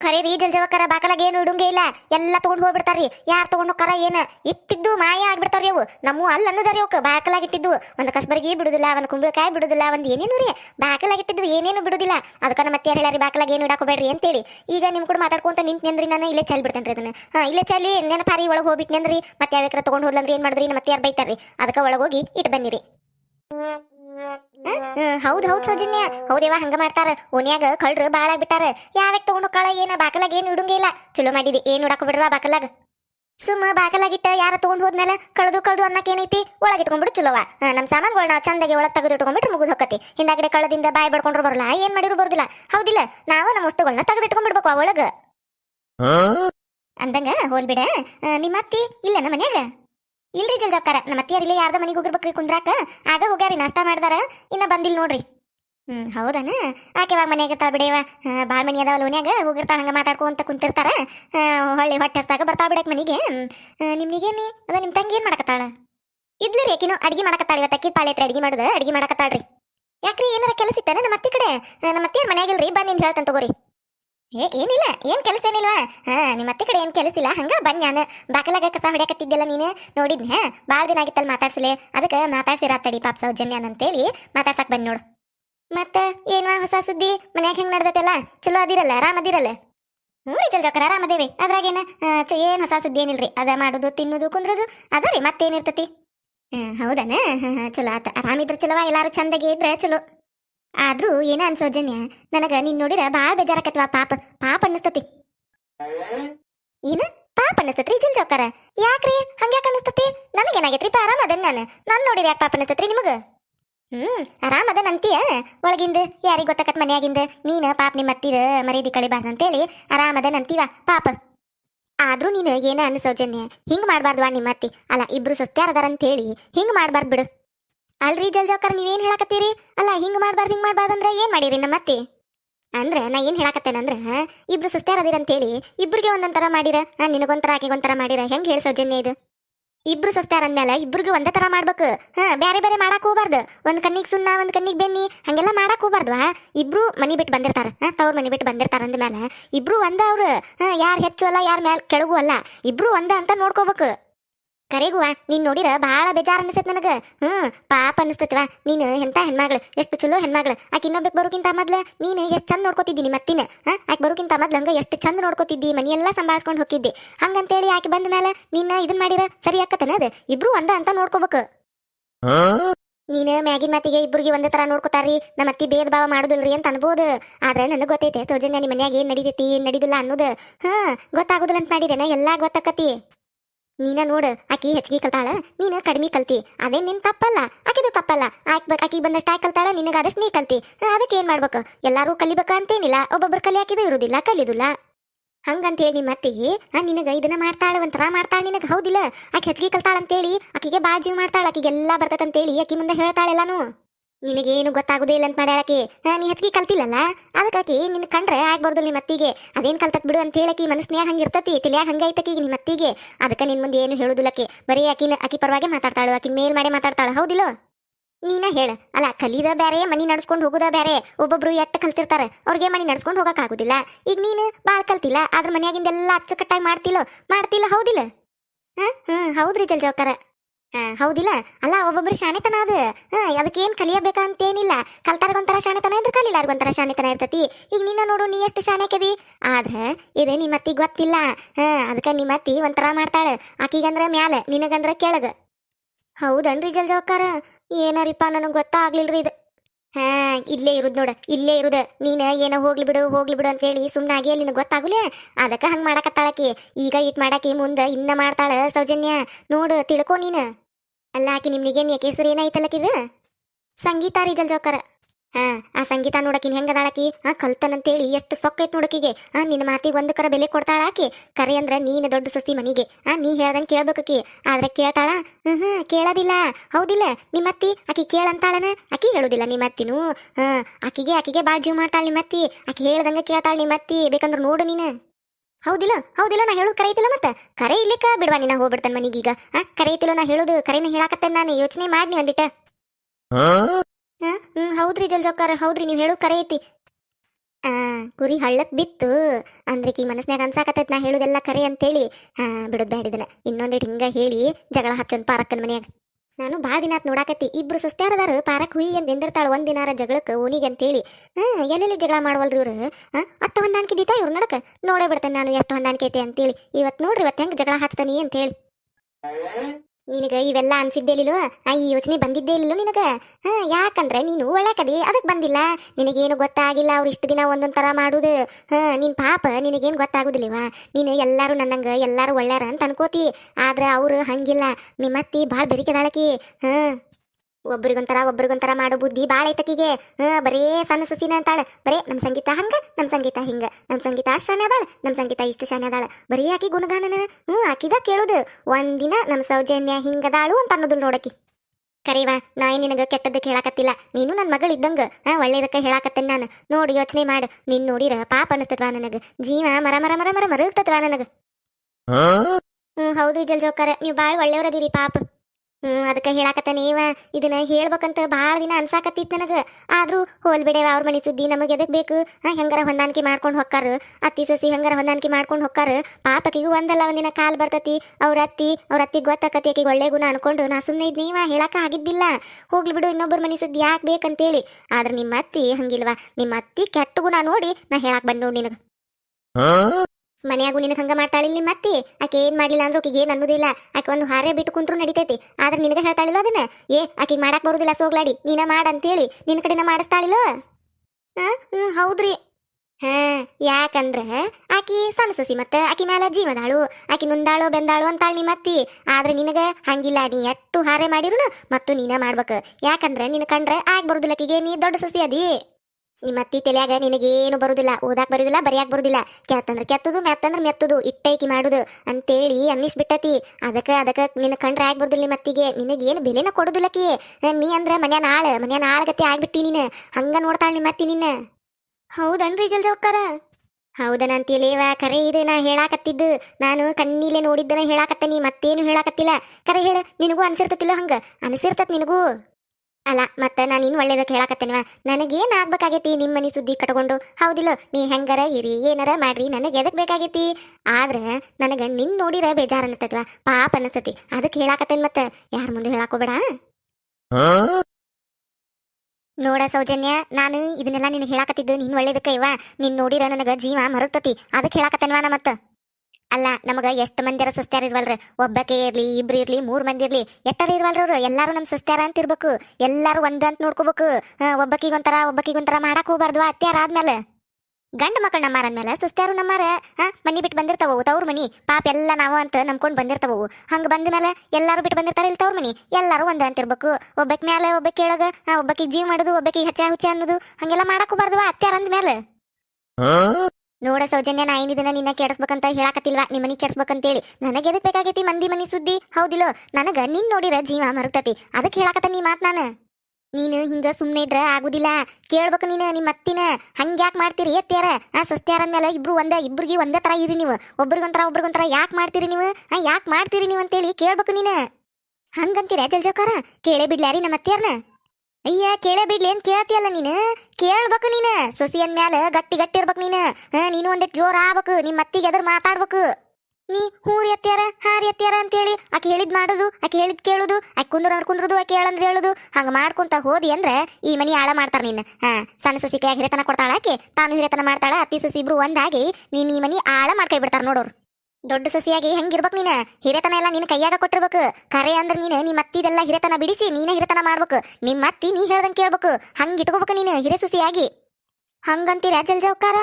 ಖರೆ ರೀ ಜಲ್ಜವಕ್ಕರ ಬಾಕಲಾಗ ಏನು ಇಡುಂಗೆ ಇಲ್ಲ. ಎಲ್ಲ ತಗೊಂಡ್ ಹೋಗ್ಬಿಡ್ತಾರ್ರಿ. ಯಾರು ತಗೊಂಡ್ ಹೋಗ್ತಾರ ಏನ? ಇಟ್ಟಿದ್ದು ಮಾಯ ಆಗ್ಬಿಡ್ತಾರ್ರಿ ಅವು. ನಮ್ಮ ಅಲ್ಲ ಅನ್ನೋದಾರಿ ಅವಕ್ಕೆ. ಬಾಕಲಾಗ ಇಟ್ಟಿದ್ದು. ಒಂದು ಕಸ್ಬರ್ಗಿ ಬಿಡುದಿಲ್ಲ, ಒಂದು ಕುಂಬಳಕಾಯಿ ಬಿಡುದಿಲ್ಲ, ಒಂದು ಏನೇನು ರೀ. ಬಾಕಲಾಗ ಇಟ್ಟಿದ್ದು ಏನೇನು ಬಿಡುದಿಲ್ಲ. ಅದಕ್ಕೆ ನಮ್ಮ ಅತ್ತಿಯಾರ ಹೇಳ್ಯಾರಿ ಬಾಕಲಾಗ ಏನು ಇಡಾಕೋಬೇಡ್ರಿ ಅಂತೇಳಿ. ಈಗ ನಿಮ್ ಕೂಡ ಮಾತಾಡ್ಕೊಂತ ನಿಂತ್ನೆಂದ್ರಿ ನಾನು. ಇಲ್ಲೇ ಚೆಲ್ ಬಿಡ್ತೇನ್ರಿ ಅದನ್ನ. ಹಾ, ಇಲ್ಲೇ ಚಲ್ಲಿ ನೆನಪಾರಿ, ಒಳಗೆ ಹೋಗ್ಬಿಟ್ನೆಂದ್ರಿ ಮತ್ತೆ ಯಾವ್ಯಾಕರ ತಗೊಂಡ್ ಹೋದ್ಲಂದ್ರೆ ಏನು ಮಾಡಿದ್ರಿ? ನಮ್ಮ ಅತ್ತಿಯಾರ ಬೈತಾರ್ರಿ. ಅದಕ್ಕೆ ಒಳಗೋಗಿ ಇಟ್ಟು ಬನ್ನಿರಿ. ಹೌದ್ ಹೌದು ಸೌಜನ್ಯ. ಹೌದೇವ ಹಂಗ ಮಾಡ್ತಾರ. ಓನ್ಯಾಗ ಕಳ್ರು ಬಾಳ ಬಿಟ್ಟಾರ ಯಾವಾಗ ತಗೊಂಡು ಕಾಳ ಏನ? ಬಾಕಲಾಗ ಏನು ಇಡುಂಗೆ ಇಲ್ಲ. ಚಲೋ ಮಾಡಿದಿ. ಏನ್ ನೋಡಾಕ ಬಿಡ್ರವಾ ಬಾಕಲಾಗ? ಸುಮ್ಮ ಬಾಕಲಾಗಿಟ್ಟ ಯಾರ ತಗೊಂಡ್ ಹೋದ್ಮೇಲೆ ಕಳ್ದು ಕಳ್ದು ಅನ್ನಕ್ ಏನೈತಿ? ಒಳಗೆ ಇಟ್ಕೊಂಡ್ಬಿಡು ಚಲೋವ. ನಮ್ಮ ನಮ್ ಸಾಮಾನ್ಗಳನ್ನ ಚಂದಾಗಿ ಒಳಗ್ ತೆಗೆದು ಇಟ್ಕೊಂಡ್ಬಿಟ್ಟು ಮುಗಿದು ಹೊಕ್ಕತಿ. ಹಿಂದಾಗಡೆ ಕಳದಿಂದ ಬಾಯಿ ಬಡ್ಕೊಂಡ್ರು ಬರಲ್ಲ. ಏನ್ ಮಾಡಿದ್ರು ಬರುದಿಲ್ಲ. ಹೌದಿಲ್ಲ ನಾವು ನಮ್ಮ ವಸ್ತುಗಳನ್ನ ತೆಗೆದು ಇಟ್ಕೊಂಡ್ಬಿಡ್ಬೇಕು ಒಳಗ. ಅಂದಂಗ ಹೋಲ್ಬಿಡ ನಿಮ್ಮ ಅತ್ತಿ ಇಲ್ಲ ನಮ್ಮ ಮನ್ಯಾಗ? ಇಲ್ರಿ ಜಲ್ಜಾಕಾರ ನಮ್ಮ ಅತ್ತಿಯಾರಿಲ್ಲ ಯಾರ್ದ ಮನೆಗೆ ಹೋಗಿರ್ಬೇಕ್ರಿ ಕುಂದ್ರಾಕ? ಆಗ ಹೋಗ್ಯಾರಿ, ನಾಷ್ಟ ಮಾಡ್ದಾರ, ಇನ್ನ ಬಂದಿಲ್ಲ ನೋಡ್ರಿ. ಹ್ಮ್, ಹೌದನ? ಆಕೆ ಇವಾಗ ಮನೆಗೆ ಇರ್ತಾಳ ಬಿಡೇವ ಭಾಳ ಮನಿ ಅದಾವ ಲೋನ್ಯಾಗ ಹೋಗಿರ್ತಾಳ ಹಂಗ ಮಾತಾಡ್ಕೊಂತ ಕುಂತಿರ್ತಾರ. ಹೊಳ್ಳಿ ಹೊಟ್ಟೆ ಹಸ್ದಾಗ ಬರ್ತಾವ ಬಿಡಕ್ ಮನೆಗೆ. ನಿಮ್ಗೇನಿ ಅದ ನಿಮ್ ತಂಗಿ ಏನ್ ಮಾಡಕತ್ತಾಳ? ಇದ್ಲಿ ರೀ ಅಡಿಗೆ ಮಾಡಕತ್ತಾಳ ಇವತ್ತು ಅಕ್ಕಿ ಪಾಳೆ ಹತ್ರ ಅಡಿಗೆ ಮಾಡುದ, ಅಡಿಗೆ ಮಾಡಕತ್ತಾಳ್ರಿ. ಯಾಕ್ರಿ ಏನಾರ ಕೆಲಸ ಇತ್ತ ನಮ್ಮ ಅತ್ತಿ ಕಡೆ? ನಮ್ಮ ಅತ್ತಿಯರ್ ಮನೆಯಾಗಿಲ್ರಿ ಬಂದ್ ನಿಂತ ಹೇಳ್ತಾನೆ ತಗೋರಿ. ಏ ಏನಿಲ್ಲ ಏನ್ ಕೆಲಸ ಏನಿಲ್ವಾ? ಹಾ ನಿಮ್ಮ ಅತ್ತೆ ಕಡೆ ಏನ್ ಕೆಲಸ ಇಲ್ಲ? ಹಂಗ ಬಂದ್ ನಾನು ಬಾಕಲಾಗ ಕಸ ಹೊಡ್ಯಾಕತ್ತಿದ್ದೆಲ್ಲ ನೀನು? ನೋಡಿದ್ನೆ ಭಾಳ ದಿನ ಆಗಿತ್ತಲ್ಲ ಮಾತಾಡ್ಸಲೆ. ಅದಕ್ಕೆ ಮಾತಾಡ್ಸಿರಾತಡಿ ಪಾಪ ಸೌಜನ್ಯನ್ ಅಂತೇಳಿ ಮಾತಾಡ್ಸಕ್ ಬಂದ್ ನೋಡು. ಮತ್ತ ಏನ್ವಾ ಹೊಸ ಸುದ್ದಿ? ಮನ್ಯಾಗ ಹೆಂಗ್ ನಡ್ದೈತಲ್ಲ? ಚಲೋ ಅದಿರಲ್ಲ ಆರಾಮ ಅದಿರಲ್ಲ? ಹ್ಞೂ ರೀ ಜಲ್ಜೋಕರ ಆರಾಮದೇವಿ ಅದ್ರಾಗೇನ ಏನ್ ಹೊಸ ಸುದ್ದಿ ಏನಿಲ್ರಿ? ಅದ ಮಾಡುದು ತಿನ್ನುದು ಕುಂದ್ರದು ಅದ ರೀ ಮತ್ತೇನಿರ್ತತಿ ಹೌದಾನ? ಹಾ, ಹಾ, ಚಲೋ ಆತ. ಆರಾಮಿದ್ರ ಚಲೋ ಎಲ್ಲಾರು ಚಂದಾಗಿ ಇದ್ರೆ ಚಲೋ. ಆದ್ರೂ ಏನ ಅನ್ಸೋಜನ್ಯ ನನಗ ನೀನ್ ನೋಡಿರ ಬಾಳ ಬೇಜಾರಕತ್ವ ಪಾಪ ಪಾಪ ಅನ್ನಿಸ್ತತಿ. ಏನ? ಪಾಪ ಅನ್ನಿಸ್ತತ್ರಿ ಜಿಲ್ ಜೋಕಾರ ಯಾಕ್ರಿ? ಹಂಗ್ಯಾಕ ಅನ್ನಿಸ್ತತಿ? ನನಗೇನಾಗೈತ್ರಿ? ಪಾ ಆರಾಮ ಅದನ್ ನಾನು. ನನ್ ನೋಡಿರಿ ಯಾಕೆ ಪಾಪ ಅನ್ನಿಸ್ತತ್ರಿ ನಿಮಗ? ಹ್ಮ್, ಆರಾಮ ಅದನ್ ಅಂತೀಯ? ಒಳಗಿಂದ ಯಾರಿಗ್ ಗೊತ್ತಾಕತ್ ಮನ್ಯಾಗಿಂದ? ನೀನ ಪಾಪ ನಿಮ್ಮ ಅತ್ತಿದ ಮರ್ಯಾದಿ ಕಳಿಬಾರ್ದು ಅಂತೇಳಿ ಆರಾಮ ಅದನ್ ಅಂತೀವ ಪಾಪ. ಆದ್ರೂ ನೀನು ಏನ ಅನ್ನ ಸೌಜನ್ಯ ಹಿಂಗ್ ಮಾಡ್ಬಾರ್ದ್ವಾ ನಿಮ್ಮ ಅತ್ತಿ? ಅಲ್ಲ, ಇಬ್ರು ಸೊಸ್ತ್ಯಾರದಾರ ಅಂತ ಹೇಳಿ ಹಿಂಗ್ ಮಾಡ್ಬಾರ್ದು ಬಿಡು. ಅಲ್ರಿ ಜಲ್ಜಾವ್ಕರ್ ನೀವೇನ್ ಹೇಳಕತ್ತೀರಿ? ಅಲ್ಲ, ಹಿಂಗ್ ಮಾಡ್ಬಾರ್ದು ಹಿಂಗ್ ಮಾಡ್ಬಾರ್ದು ಅಂದ್ರೆ ಏನ್ ಮಾಡಿರಿ ನಮ್ಮ ಅತ್ತಿ? ಅಂದ್ರೆ ನಾ ಏನ್ ಹೇಳಕತ್ತೇನಂದ್ರ ಇಬ್ರು ಸಿಸ್ಟರ್ ಅದಿರ ಅಂತೇಳಿ ಇಬ್ರಿಗೆ ಒಂದೊಂದ್ ಮಾಡಿರ ನಿನಗೊಂಥರ ಆಕೆಗೊಂಥರ ಮಾಡಿರ, ಹೆಂಗ್ ಹೇಳಿ ಸೌಜನ್ಯ ಇದು? ಇಬ್ರು ಸಸ್ತಾರ ಅಂದ್ಮೇಲೆ ಇಬ್ರಿಗೆ ಒಂದೇ ತರ ಮಾಡ್ಬೇಕು, ಹಾ ಬೇರೆ ಬೇರೆ ಮಾಡಕ್ ಹೋಗ್ಬಾರ್ದು. ಒಂದ್ ಕಣ್ಣಿಗೆ ಸುಣ್ಣ, ಒಂದ್ ಕಣ್ಣಿಗೆ ಬೆನ್ನಿ, ಹಂಗೆಲ್ಲ ಮಾಡಕ್ ಹೋಗ್ಬಾರ್ದು ಇಬ್ರು ಮನಿ ಬಿಟ್ಟು ಬಂದಿರ್ತಾರ ತವ್ರ ಮನಿ ಬಿಟ್ಟು ಬಂದಿರ್ತಾರ ಅಂದ್ಮೇಲೆ ಇಬ್ರು ಒಂದ ಅವ್ರು ಯಾರು ಹೆಚ್ಚು ಅಲ್ಲ, ಯಾರ ಮ್ಯಾಲ ಕೆಳಗು ಅಲ್ಲ, ಇಬ್ರು ಒಂದ ಅಂತ ನೋಡ್ಕೋಬೇಕು. ಕರೆಗುವ, ನೀನ್ ನೋಡಿರ ಬಹಳ ಬೇಜಾರ್ ಅನಿಸ್ತೈತ್ ನನಗ. ಹ್ಮ್, ಪಾಪ ಅನಿಸ್ತೈತಿವ. ನೀನು ಎಂತ ಹೆಣ್ಮಗಳು, ಎಷ್ಟು ಚಲೋ ಹೆಣ್ಮಗಳು. ಆಕೆ ಇನ್ನೊಬ್ಬಕ್ ಬರೋಕ್ಕಿಂತ ಮೊದ್ಲ ನೀನು ಎಷ್ಟು ಚಂದ ನೋಡ್ಕೋತಿದ್ದಿ ಮತ್ತಿನ, ಹಾ? ಆಕೆ ಬರೋಕ್ಕಿಂತ ಮೊದ್ಲು ಹಂಗ ಎಷ್ಟು ಚಂದ ನೋಡ್ಕೋತಿದ್ದಿ, ಮನೆಯೆಲ್ಲ ಸಂಭಾಳಿಸ್ಕೊಂಡು ಹೋಗಿದ್ದಿ ಹಂಗಂತೇಳಿ ಆಕೆ ಬಂದ ಮೇಲೆ ನೀನ ಇದನ್ ಮಾಡಿರ? ಸರಿ ಆಕತ್ತನ ಅದ? ಇಬ್ರು ಒಂದ ಅಂತ ನೋಡ್ಕೋಬೇಕು. ನೀನ ಮ್ಯಾಗಿನ ಮಾತಿಗೆ ಇಬ್ಬರಿಗೆ ಒಂದೇ ತರ ನೋಡ್ಕೋತಾರಿ ನಮ್ಮ ಅತ್ತಿ ಭೇದ ಭಾವ ಮಾಡುದಿಲ್ರಿ ಅಂತ ಅನ್ಬೋದು. ಆದ್ರೆ ನನಗೆ ಗೊತ್ತೈತೆ, ಸೌಜನ್ಯ ನಿಮ್ಮ ಮನ್ಯಾಗ ಏನ್ ನಡೀತೈತಿ, ಏನ್ ನಡೀದಿಲ್ಲ ಅನ್ನೋದು. ಹಾ, ಗೊತ್ತಾಗುದಿಲ್ಲ ಅಂತ ಮಾಡಿರೇನ? ಎಲ್ಲಾ ಗೊತ್ತಾಕತಿ. ನೀನ ನೋಡು, ಆಕಿ ಹೆಚ್ಚಿಗೆ ಕಲ್ತಾಳ, ನೀನು ಕಡಿಮೆ ಕಲ್ತಿ. ಅದೇ ನಿನ್ ತಪ್ಪಲ್ಲ, ಆಕಿದು ತಪ್ಪಲ್ಲ. ಆಕಿ ಆಕಿಗೆ ಬಂದಷ್ಟು ಆಕಿ ಕಲ್ತಾಳ ನಿನಗೆ ಆದಷ್ಟು ನೀ ಕಲ್ತಿ. ಅದಕ್ಕೆ ಏನ್ ಮಾಡ್ಬೇಕು? ಎಲ್ಲಾರು ಕಲಿಬೇಕ ಅಂತೇನಿಲ್ಲ, ಒಬ್ಬೊಬ್ರು ಕಲಿಯಾಕಿದು ಇರುದಿಲ್ಲ ಕಲಿಯುದಿಲ್ಲ ಹಂಗಂತ ಹೇಳಿ ನಿಮ್ಮ ಅತ್ತಿ ನಿನಗ ಇದನ್ನ ಮಾಡ್ತಾಳ, ಒಂಥರ ಮಾಡ್ತಾಳ ನಿನಗ? ಹೌದಿಲ್ಲ? ಆಕೆ ಹೆಚ್ಚಿಗೆ ಕಲ್ತಾಳ ಅಂತೇಳಿ ಆಕಿಗೆ ಬಾಜಿ ಮಾಡ್ತಾಳ, ಆಕಿಗೆಲ್ಲ ಬರ್ತದಂತೇಳಿ ಆಕಿ ಮುಂದೆ ಹೇಳ್ತಾಳೆಲ್ಲಾನು ನಿನಗೇನು ಗೊತ್ತಾಗುದೇ ಇಲ್ಲ ಅಂತ ಮಾಡ್ಯಾಳಕಿ. ಹಾ, ನೀ ಹೆಚ್ಚಿಗೆ ಕಲ್ತಿಲ್ಲಲ್ಲ? ಅದಕ್ಕಾಕಿ ನಿನ್ನ ಕಂಡ್ರೆ ಆಗ್ಬಾರ್ದು ನಿಮ್ಮ ಅತ್ತಿಗೆ ಅದೇನು ಕಲ್ತತ್ ಬಿಡು ಅಂತ ಹೇಳಕಿ ಮನಸ್ನ್ಯಾಗ ಹಂಗಿರ್ತತಿ ತಿಳಿಯಾಗ ಹಂಗೈತಕಿ ನಿಮ್ಮ ಅತ್ತಿಗೆ ಅದಕ್ಕೆ ನಿನ್ನ ಮುಂದೆ ಏನು ಹೇಳುದಿಲ್ಲಕಿ. ಬರೀ ಆಕಿನ, ಆಕಿ ಪರವಾಗಿ ಮಾತಾಡ್ತಾಳು ಆಕಿನ ಮೇಲ್ ಮಾಡಿ ಮಾತಾಡ್ತಾಳ, ಹೌದಿಲ್ಲ? ನೀನ ಹೇಳ. ಅಲ್ಲ, ಕಲಿದ ಬೇರೆ ಮನಿ ನಡ್ಸ್ಕೊಂಡು ಹೋಗೋದ ಬೇರೆ ಒಬ್ಬೊಬ್ರು ಎಟ್ಟ ಕಲ್ತಿರ್ತಾರೆ, ಅವ್ರಿಗೆ ಮನಿ ನಡ್ಸ್ಕೊಂಡು ಹೋಗಕ್ ಆಗುದಿಲ್ಲ. ಈಗ ನೀನು ಭಾಳ ಕಲ್ತಿಲ್ಲ, ಆದ್ರ ಮನ್ಯಾಗಿಂದೆಲ್ಲ ಅಚ್ಚುಕಟ್ಟಾಗಿ ಮಾಡ್ತಿಲ್ಲ ಮಾಡ್ತಿಲ್ಲ ಹೌದಿಲ್ಲ? ಹಾಂ ಹ್ಮ್ ಹೌದ್ರಿ ಜಲ್ಜಾವ್ಕರ ಹಾ ಹೌದಿಲ್ಲ. ಅಲ್ಲ, ಒಬ್ಬೊಬ್ರು ಶಾಣೆತನ ಅದ. ಅದಕ್ಕೇನ್ ಕಲಿಯಬೇಕಂತೇನಿಲ್ಲ. ಕಲ್ತಾರ್ಗೊಂಥರ ಶಾಣೆತನ ಇದ್ರೆ ಕಲೀಲಾರ್ಗೊಂಥರ ಶಾಣೆತನ ಇರ್ತತಿ. ಈಗ ನಿನ್ನ ನೋಡು, ನೀ ಎಷ್ಟು ಶಾಣೆಕದಿ? ಆದ್ರೆ, ಇದು ನಿಮ್ಮ ಅತ್ತಿಗೆ ಗೊತ್ತಿಲ್ಲ. ಹಾಂ, ಅದಕ್ಕೆ ನಿಮ್ಮ ಅತ್ತಿ ಒಂಥರ ಮಾಡ್ತಾಳೆ. ಆಕಿಗಂದ್ರೆ ಮ್ಯಾಲೆ, ನಿನಗಂದ್ರೆ ಕೆಳಗ. ಹೌದನ್ರಿ ಜಲ್ಜಾವ್ಕಾರ ಏನಾರಿಪ್ಪ, ನನಗೆ ಗೊತ್ತಾಗ್ಲಿಲ್ರಿ ಇದು. ಹಾ, ಇಲ್ಲೇ ಇರುದ್ ನೋಡ, ಇಲ್ಲೇ ಇರುದ. ನೀನ ಏನೋ ಹೋಗ್ಲಿ ಬಿಡು ಹೋಗ್ಲಿ ಬಿಡು ಅಂತ ಹೇಳಿ ಸುಮ್ಮನಾಗಿ ಅಲ್ಲಿ ನಿನಗೆ ಗೊತ್ತಾಗುಲೇ ಅದಕ್ಕೆ ಹಂಗೆ ಮಾಡಕತ್ತಾಳಕಿ ಈಗ ಇಟ್ ಮಾಡಾಕಿ ಮುಂದೆ ಇನ್ನ ಮಾಡ್ತಾಳ ಸೌಜನ್ಯ. ನೋಡು, ತಿಳ್ಕೊ ನೀನು. ಅಲ್ಲ ಆಕಿ ಏನ್ ಯಾಕೆ ಹೆಸರು ಏನಾಯ್ತಲ್ಲಕಿದ ಸಂಗೀತ ರೀ ಜಲ್ಜೋಕರ ಹಾ, ಆ ಸಂಗೀತ ನೋಡಕಿನ್ ಹೆಂಗದಾಳಕಿ ಆ, ಕಲ್ತನಂತೇಳಿ ಎಷ್ಟು ಸೊಕ್ಕೈತ್ ನೋಡಕಿಗೆ ಆ ನಿನ್ನ ಮಾತಿಗೆ ಒಂದು ಕರ ಬೆಲೆ ಕೊಡ್ತಾಳ ಆಕಿ. ಕರೆ ಅಂದ್ರ ನೀನು ದೊಡ್ಡ ಸಸಿ ಮನಿಗೆ. ಆ, ನೀ ಹೇಳ್ದಂಗೆ ಕೇಳ್ಬೇಕಿ ಆದ್ರೆ ಕೇಳ್ತಾಳ, ಹ್ಮ್ ಕೇಳೋದಿಲ್ಲ. ಹೌದಿಲ್ಲ. ನಿಮ್ಮತ್ತಿ? ಆಕಿ ಕೇಳಂತಾಳನ? ಆಕಿ ಹೇಳುದಿಲ್ಲ ನಿಮ್ಮತ್ತಿನೂ. ಹಾ, ಆಕಿಗೆ ಆಕಿಗೆ ಬಾಳ್ ಜೀವ ಮಾಡ್ತಾಳ ನಿಮ್ಮತ್ತಿ. ಆಕಿ ಹೇಳ್ದಂಗೆ ಕೇಳ್ತಾಳ ನಿಮ್ಮತ್ತಿ. ಬೇಕಂದ್ರ ನೋಡು ನೀನು. ಹೌದಿಲ್ಲ ಹೌದಿಲ್ಲ, ನಾ ಹೇಳೋದು ಕರೆ ಐತಿಲ್ಲ ಮತ್ತೆ? ಕರೆ ಇಲ್ಲಿಕ ಬಿಡ್ವಾ ನಿನ್ನ ಹೋಗ್ಬಿಡ್ತಾನೆ ಮನಿಗೀಗ. ಆ, ಕರೆ ನಾ ಹೇಳೋದು ಕರೆನ ಹೇಳಾಕತ್ತೇನೆ ನಾನು. ಯೋಚನೆ ಮಾಡಿ ಒಂದಿಟ. ಹ್ಮ್, ಹೌದ್ರಿ ಜಲ್ಜೋಕಾರ ಹೌದ್ರಿ, ನೀವು ಹೇಳೋ ಕರೆ ಐತಿ ಆ, ಕುರಿ ಹಳ್ಳಕ್ ಬಿತ್ತು. ಅಂದ್ರೆ ಈ ಮನಸ್ನ್ಯಾಗ ಅನ್ಸಾಕತ್ತೈತ್ ನಾ ಹೇಳುದೆಲ್ಲ ಕರೆ ಅಂತೇಳಿ. ಹಾ, ಬಿಡೋದ್ ಬ್ಯಾಡಿದಲ್ಲ ಇನ್ನೊಂದಿಟ್ ಹಿಂಗ ಹೇಳಿ ಜಗಳ ಹಚ್ಚೊಂದ್ ಪಾರಕ್ಕನ್ ಮನ್ಯಾಗ. ನಾನು ಭಾಳ ದಿನ ನೋಡಾಕತ್ತಿ. ಇಬ್ರು ಸುಸ್ತ್ಯಾರದಾರ, ಪಾರಕ್ ಹುಯಿ ಅಂತ ಎಂದಿರ್ತಾಳ ಒಂದ್ ದಿನಾರ ಜಗಳಕ್ಕೆ ಓನಿಗೆ ಅಂತೇಳಿ. ಹಾ, ಎಲ್ಲೆಲ್ಲಿ ಜಗಳ ಮಾಡವಲ್ರಿ ಇವ್ರು? ಹಾ, ಅಟ್ಟ ಹೊಂದಾಣಿಕೆ ದೀತಾ ಇವ್ರು ನಡಕ? ನೋಡೇ ಬಿಡ್ತೇನೆ ನಾನು ಎಷ್ಟು ಹೊಂದಾಣಿಕೆ ಐತೆ ಅಂತೇಳಿ. ಇವತ್ತು ನೋಡ್ರಿ ಇವತ್ತು ಹೆಂಗ್ ಜಗಳ ಹಚ್ತಾನಿ ಅಂತೇಳಿ. ನಿನಗ ಇವೆಲ್ಲ ಇಲ್ಲೋ ಆ, ಈ ಯೋಚನೆ ಬಂದಿದ್ದೇ ಇಲ್ಲ ನಿನಗ? ಹಾ, ಯಾಕಂದ್ರೆ ನೀನು ಒಳಕದಿ ಅದಕ್ಕೆ ಬಂದಿಲ್ಲ. ನಿನಗೇನು ಗೊತ್ತಾಗಿಲ್ಲ ಅವ್ರು ಇಷ್ಟು ದಿನ ಒಂದೊಂದು ತರ ಮಾಡುದು. ಹಾ, ನಿನ್ ಪಾಪ ನಿನಗೇನು ಗೊತ್ತಾಗುದಿಲ್ಲವಾ? ನೀನು ಎಲ್ಲಾರು ನನ್ನಂಗ ಎಲ್ಲಾರು ಒಳ್ಳ್ಯಾರ ಅಂತ ಅನ್ಕೋತಿ. ಆದ್ರೆ ಅವ್ರು ಹಂಗಿಲ್ಲ. ನಿಮ್ಮತ್ತಿ ಭಾಳ ಬೆರಿಕೆದಾಳಕಿ. ಹಾ. ಒಬ್ರಿಗೊಂಥರ ಒಬ್ರಿಗೊಂಥರ ಮಾಡೋ ಬುದ್ಧಿ ಭಾಳ ಐತಕಿಗೆ ಹಾ ಬರೇ ಸಣ್ಣ ಸುಸಿನ ಅಂತಾಳೆ. ಬರೇ ನಮ್ಮ ಸಂಗೀತ ಹಂಗ ನಮ್ಮ ಸಂಗೀತ ಹಿಂಗ. ನಮ್ಮ ಸಂಗೀತ ಅಷ್ಟು ಶಾನೆ ಅದಾಳ ನಮ್ಮ ಸಂಗೀತ ಇಷ್ಟು ಶಾನೆ ಅದಾಳ. ಬರೀ ಆಕಿ ಗುಣಗಾನನ. ಹ್ಞೂ ಆಕಿದ ಕೇಳುದು ಒಂದಿನ ನಮ್ಮ ಸೌಜನ್ಯ ಹಿಂಗದಾಳು ಅಂತ ಅನ್ನೋದು ನೋಡಕಿ ಕರೀವಾ ನಾ ಏನು ನಿನಗೆ ಕೆಟ್ಟದ್ದಕ್ಕೆ ಹೇಳಾಕತ್ತಿಲ್ಲ ನೀನು ನನ್ನ ಮಗಳು ಇದ್ದಂಗ. ಹಾ ಒಳ್ಳೇದಕ್ಕೆ ಹೇಳಾಕತ್ತೇನೆ ನಾನು. ನೋಡಿ ಯೋಚನೆ ಮಾಡು. ನಿನ್ನ ನೋಡಿರ ಪಾಪ ಅನ್ನಿಸ್ತದ್ವಾ ನನಗೆ. ಜೀವ ಮರ ಮರ ಮರ ಮರ ಮರಗ್ತತ್ವಾ ನನಗೆ. ಹ್ಮ್ ಹೌದು ಜಲ್ಜೋಕರ ನೀವು ಭಾಳ ಒಳ್ಳೆಯವರದಿರಿ ಪಾಪ. ಅದಕ್ಕೆ ಹೇಳಾಕತ್ತ ನೀವ. ಇದನ್ನ ಹೇಳ್ಬೇಕಂತ ಭಾಳ ದಿನ ಅನ್ಸಾಕತ್ತಿತ್ತು ನನಗೆ. ಆದ್ರೂ ಹೋಲ್ ಬಿಡೇವ ಅವ್ರ ಮನೆ ಸುದ್ದಿ ನಮಗೆ ಎದಕ್ ಬೇಕು? ಹೆಂಗಾರ ಹೊಂದಾಣಿಕೆ ಮಾಡ್ಕೊಂಡು ಹೊಕ್ಕಾರ? ಅತ್ತಿ, ಸಸಿ ಹೆಂಗಾರ ಹೊಂದಾಣಿಕೆ ಮಾಡ್ಕೊಂಡು ಹೊಕ್ಕಾರ? ಪಾಪಕಿಗೂ ಒಂದಲ್ಲ, ಒಂದಿನ ಕಾಲ್ ಬರ್ತತಿ. ಅವ್ರ ಅತ್ತಿ, ಅವ್ರ ಅತ್ತಿಗೆ ಗೊತ್ತಾಕತಿ ಆಕಿಗೆ ಒಳ್ಳೆ ಗುಣ ಅನ್ಕೊಂಡು. ನಾ ಸುಮ್ಮನೆ ಇದ್ ನೀವ ಹೇಳಾಕ ಆಗಿದ್ದಿಲ್ಲ. ಹೋಗ್ಲಿ ಬಿಡು, ಇನ್ನೊಬ್ಬರ ಮನೆ ಸುದ್ದಿ ಯಾಕೆ ಬೇಕಂತೇಳಿ. ಆದ್ರೆ ನಿಮ್ಮ ಅತ್ತಿ ಹಂಗಿಲ್ವಾ? ನಿಮ್ಮ ಅತ್ತಿ ಕೆಟ್ಟ ಗುಣ ನೋಡಿ ನಾ ಹೇಳಾಕ್ ನೋಡಿ ನಿನಗ. ಮನ್ಯಾಗೂ ನಿನಗೆ ಹಂಗ ಮಾಡ್ತಾಳಿಲ್ಲ ನಿಮ್ಮ ಅತ್ತಿ ಆಕೆ ಏನ್ ಮಾಡಿಲ್ಲ ಅಂದ್ರೆ ಆಕಿಗೆ ಏನ್ ಅನ್ನೋದಿಲ್ಲ. ಆಕೆ ಒಂದು ಹಾರೆ ಬಿಟ್ಟು ಕುಂತ್ರು ನಡಿತೈತಿ. ಆದ್ರೆ ನಿನಗೆ ಹೇಳ್ತಾಳಿಲ್ಲ ಅದನ್ನ? ಏ, ಆಕಿಗೆ ಮಾಡಕ್ ಬರುದಿಲ್ಲ, ಸೋಗ್ಲಾಡಿ. ನೀನ ಮಾಡ ಅಂತೇಳಿ ನಿನ್ನ ಕಡೆನ ಮಾಡಿಸ್ತಾಳಿಲ್ಲ? ಹಾ ಹ್ಮ್, ಹೌದ್ರಿ. ಹಾ, ಯಾಕಂದ್ರ ಆಕಿ ಸಣ್ಣ ಸೊಸಿ ಮತ್ತೆ ಆಕಿ ಮ್ಯಾಲ ಜೀವದಾಳು. ಆಕಿ ನುಂದಾಳು ಬೆಂದಾಳು ಅಂತಾಳ್ ನಿಮ್ಮ ಅತ್ತಿ ಆದ್ರೆ ನಿನಗ ಹಂಗಿಲ್ಲ ನೀ ಎಟ್ಟು ಹಾರೆ ಮಾಡಿರುನು, ಮತ್ತು ನೀನ ಮಾಡ್ಬೇಕು. ಯಾಕಂದ್ರ ನಿನ್ ಕಂಡ್ರೆ ಆಗ್ ಬರುದಿಲ್ಲ ಆಕಿಗೆ. ನೀ ದೊಡ್ಡ ಸಸಿ ಅದಿ. ನಿಮ್ಮ ಅತ್ತಿ ತಲೆಯಾಗ ನಿನಗೇನು ಬರುದಿಲ್ಲ ಓದಾಕ್ ಬರುದಿಲ್ಲ ಬರೆಯಾಕ್ ಬರುದಿಲ್ಲ. ಕೆತ್ತಂದ್ರ ಕೆತ್ತದು ಮೆತ್ತಂದ್ರೆ ಮೆತ್ತುದು ಇಟ್ಟೈಕಿ ಮಾಡುದು ಅಂತೇಳಿ ಅನ್ನಿಸ್ಬಿಟ್ಟತಿ. ಅದಕ್ಕೆ ಅದಕ್ಕೆ ನಿನ್ನ ಕಂಡ್ರೆ ಆಗ್ ಬರುದಿಲ್ಲ ನಿಮ್ಮ ಅತ್ತಿಗೆ. ನಿನಗೇನು ಬೆಲೆನ ಕೊಡುದಿಲ್ಲಕಿ ನೀ ಅಂದ್ರ ಮನ್ಯಾ ನಾಳೆ ಮನ್ಯಾನ ನಾಳಗತ್ತೆ ಆಗ್ಬಿಟ್ಟಿ ನೀನು. ಹಂಗ ನೋಡ್ತಾಳ ನಿಮ್ಮ ಅತ್ತಿ ನಿನ್ನ. ಹೌದನ್ರಿ ಜಲ್ಜವಕ್ಕಾರ? ಹೌದನಂತೀಲೇವ ಕರೆ ಇದು ನಾ ಹೇಳಾಕತ್ತಿದ್ದು. ನಾನು ಕಣ್ಣಿಲೆ ನೋಡಿದ್ದನ ಹೇಳಾಕತ್ತನಿ ಮತ್ತೇನು ಹೇಳಾಕತ್ತಿಲ್ಲ. ಕರೆ ಹೇಳ ನಿನಗೂ ಅನ್ಸಿರ್ತತಿಲ್ಲ ಹಂಗ? ಅನ್ಸಿರ್ತತ್ ನಿನಗೂ. ಅಲ್ಲ ಮತ್ತೆ ನಾನು ಇನ್ನು ಒಳ್ಳೇದಕ್ಕೆ ಹೇಳಾಕತ್ತೇನವ? ನನಗೇನ್ ಆಗ್ಬೇಕಾಗೈತಿ ನಿಮ್ಮ ಮನೆ ಸುದ್ದಿ ಕಟ್ಕೊಂಡು? ಹೌದಿಲ್ಲ ನೀ ಹೆಂಗಾರ ಇರಿ ಏನಾರ ಮಾಡ್ರಿ ನನಗೆ ಎದಕ್ ಬೇಕಾಗೈತಿ? ಆದ್ರೆ ನನಗೆ ನಿನ್ನ ನೋಡಿರ ಬೇಜಾರ್ ಅನ್ನಿಸ್ತೈತಿವ ಪಾಪ ಅನ್ನಿಸ್ತೈತಿ ಅದಕ್ಕೆ ಹೇಳಾಕತ್ತೇನ್ ಮತ್ತೆ? ಯಾರ ಮುಂದೆ ಹೇಳಾಕೋಬೇಡ? ನೋಡ ಸೌಜನ್ಯ ನಾನು ಇದನ್ನೆಲ್ಲ ನಿನಗೆ ಹೇಳಾಕತ್ತಿದ್ದು ನೀನ್ ಒಳ್ಳೇದಕ್ಕೆ ಇವ ನಿನ್ನ ನೋಡಿರ ನನಗ ಜೀವ ಮರುತ್ತತಿ ಅದಕ್ಕೆ ಹೇಳಾಕತ್ತೇನ್ವಾ ನಾ ಮತ್ತ? ಅಲ್ಲ, ನಮಗ ಎಷ್ಟು ಮಂದಿರ ಸುಸ್ತ್ಯಾರ ಇರ್ವಲ್ರಿ? ಒಬ್ಬಕ್ಕೆ ಇರ್ಲಿ, ಇಬ್ರು ಇರ್ಲಿ, ಮೂರ್ ಮಂದಿ ಇರ್ಲಿ ಎಟ್ಟರ ಇರ್ವಲ್ರವ್ರು ಎಲ್ಲಾರು ನಮ್ ಸುಸ್ತ್ಯಾರ ಅಂತ ಇರ್ಬೇಕು. ಎಲ್ಲಾರು ಒಂದ ಅಂತ ನೋಡ್ಕೋಬೇಕು. ಒಬ್ಬಕಿಗೊಂತರ ಒಬ್ಬಕಿಗೊಂತರ ಮಾಡಕ್ ಹೋಗ್ಬಾರ್ದು ಅತ್ಯಾರ ಆದ್ಮೇಲೆ. ಗಂಡ ಮಕ್ಕಳು ನಮ್ಮಾರ ಅಂದ್ಮೇಲೆ ಸುಸ್ತ್ಯಾರು ನಮ್ಮಾರ, ಹಾ, ಮನಿ ಬಿಟ್ಟು ಬಂದಿರ್ತಾವು ತವ್ರ ಮನಿ. ಪಾಪ ಎಲ್ಲ ನಾವು ಅಂತ ನಂಬ್ಕೊಂಡು ಬಂದಿರ್ತಾವು ಹಂಗ ಬಂದ ಮೇಲೆ ಎಲ್ಲಾರು ಬಿಟ್ಟು ಬಂದಿರ್ತಾರ ಇಲ್ಲಿ ತವ್ರ ಮನಿ. ಎಲ್ಲಾರು ಒಂದ ಅಂತ ಇರ್ಬೇಕು. ಒಬ್ಬಕ್ ಮೇಲೆ ಒಬ್ಬಕ್ಕೆ ಕೇಳಗ ಒಬ್ಬಕ್ಕಿಗೆ ಜೀವ ಮಾಡುದು ಒಬ್ಬಕ್ಕೆ ಹಚ್ಚ ಹುಚ್ಚ ಅನ್ನೋದು, ಹಂಗೆಲ್ಲ ಮಾಡಕ್ ಬಾರ್ದು ಅತ್ಯಾರ ಅಂದ್ಮೇಲೆ. ನೋಡ ಸೌಜನ್ಯ, ನಾ ಏನಿದನ್ನ ನಿನ್ನ ಕೆಡಿಸ್ಬೇಕಂತ ಹೇಳಾಕತ್ತಿಲ್ವಾ? ನಿಮ್ಮ ಮನಿ ಕೆಡಿಸ್ಬೇಕಂತೇಳಿ. ನನಗೆ ಎದಕ್ ಬೇಕಾಗೈತಿ ಮಂದಿ ಮನಿ ಸುದ್ದಿ? ಹೌದಿಲ್ಲೋ, ನನಗ ನಿನ್ ನೋಡಿರ ಜೀವ ಮರುಗ್ತತಿ. ಅದಕ್ಕೆ ಹೇಳಾಕತ್ತ ನೀ ಮಾತ್ ನಾನು. ನೀನು ಹಿಂಗ ಸುಮ್ನೆ ಇದ್ರ ಆಗುದಿಲ್ಲ. ಕೇಳ್ಬೇಕು ನೀನು ನಿಮ್ಮ ಅತ್ತಿನ. ಹಂಗ್ಯಾಕ್ ಮಾಡ್ತೀರಿ ಎತ್ತಿಯಾರ ಆ ಸಸ್ತ್ಯಾರ ಅಂದ್ಮೇಲೆ ಇಬ್ರು ಒಂದೇ, ಇಬ್ರಿಗೆ ಒಂದೇ ತರ ಇರಿ ನೀವು. ಒಬ್ರಿಗೊಂಥರ ಒಬ್ರಿಗೊಂಥರ ಯಾಕೆ ಮಾಡ್ತೀರಿ ನೀವು? ಆ ಯಾಕೆ ಮಾಡ್ತೀರಿ ನೀವು ಅಂತೇಳಿ ಕೇಳ್ಬೇಕು ನೀನು. ಹಂಗಂತೀರ ಜಲ್ಜೋಕಾರ ಕೇಳೇ ಬಿಡ್ಲ್ಯಾರಿ ನಮ್ಮ ಅತ್ಯಾರ್ನ ಅಯ್ಯ, ಕೇಳೇ ಬಿಡ್ಲಿ, ಏನ್ ಕೇಳ್ತಿಯಲ್ಲ ನೀನು? ಕೇಳ್ಬೇಕು ನೀನು. ಸೊಸಿ ಅಂದ್ಮ್ಯಾಲ ಗಟ್ಟಿ ಗಟ್ಟಿ ಇರ್ಬೇಕು ನೀನು. ನೀನು ಒಂದಿಟ್ಟು ಜೋರ ಆಗ್ಬೇಕು ನಿಮ್ಮ ಅತ್ತಿಗೆ ಎದ್ರ ಮಾತಾಡ್ಬೇಕು. ನೀ ಹೂರಿ ಎತ್ಯಾರ ಹಾರಿ ಎತ್ಯಾರ ಅಂತೇಳಿ, ಆಕೆ ಹೇಳಿದ್ ಮಾಡೋದು, ಆಕೆ ಹೇಳಿದ್ ಕೇಳುದು, ಆಕೆ ಕುಂದ್ರ ಅಂದ್ರೆ ಕುಂದ್ರದು, ಆಕೆ ಹೇಳಂದ್ರೆ ಹೇಳುದು, ಹಂಗ ಮಾಡ್ಕೊಂತ ಹೋದಿ ಅಂದ್ರೆ ಈ ಮನಿ ಆಳ ಮಾಡ್ತಾರ ನಿನ್ನ ಹಾ ಸಣ್ಣ ಸೊಸಿ ಕೈಯಾಗ ಹಿರೇತನ ಕೊಡ್ತಾಳ ಆಕೆ, ತಾನು ಹಿರೇತನ ಮಾಡ್ತಾಳ, ಅತ್ತಿ ಸೊಸಿ ಇಬ್ರು ಒಂದಾಗಿ ನೀನ್ ಈ ಮನಿ ಆಳ ಮಾಡ್ಕೈ ಬಿಡ್ತಾರ ನೋಡೋರು. ದೊಡ್ಡ ಸಸಿಯಾಗಿ ಹೆಂಗಿರ್ಬೇಕು ನೀನು? ಹಿರೇತನ ಎಲ್ಲ ನಿನ್ನ ಕೈಯಾಗ ಕೊಟ್ಟಿರ್ಬೇಕು. ಕರೆ ಅಂದ್ರೆ ನೀನು ನಿಮ್ಮ ಅತ್ತಿದೆಲ್ಲ ಹಿರೇತನ ಬಿಡಿಸಿ ನೀನೇ ಹಿರೇತನ ಮಾಡ್ಬೇಕು. ನಿಮ್ಮ ಅತ್ತಿ ನೀ ಹೇಳ್ದಂಗೆ ಕೇಳ್ಬೇಕು. ಹಂಗೆ ಇಟ್ಕೋಬೇಕು ನೀನು ಹಿರೇ ಸೊಸಿಯಾಗಿ. ಹಂಗಂತೀರ ಜಲ್ಜೌಕಾರ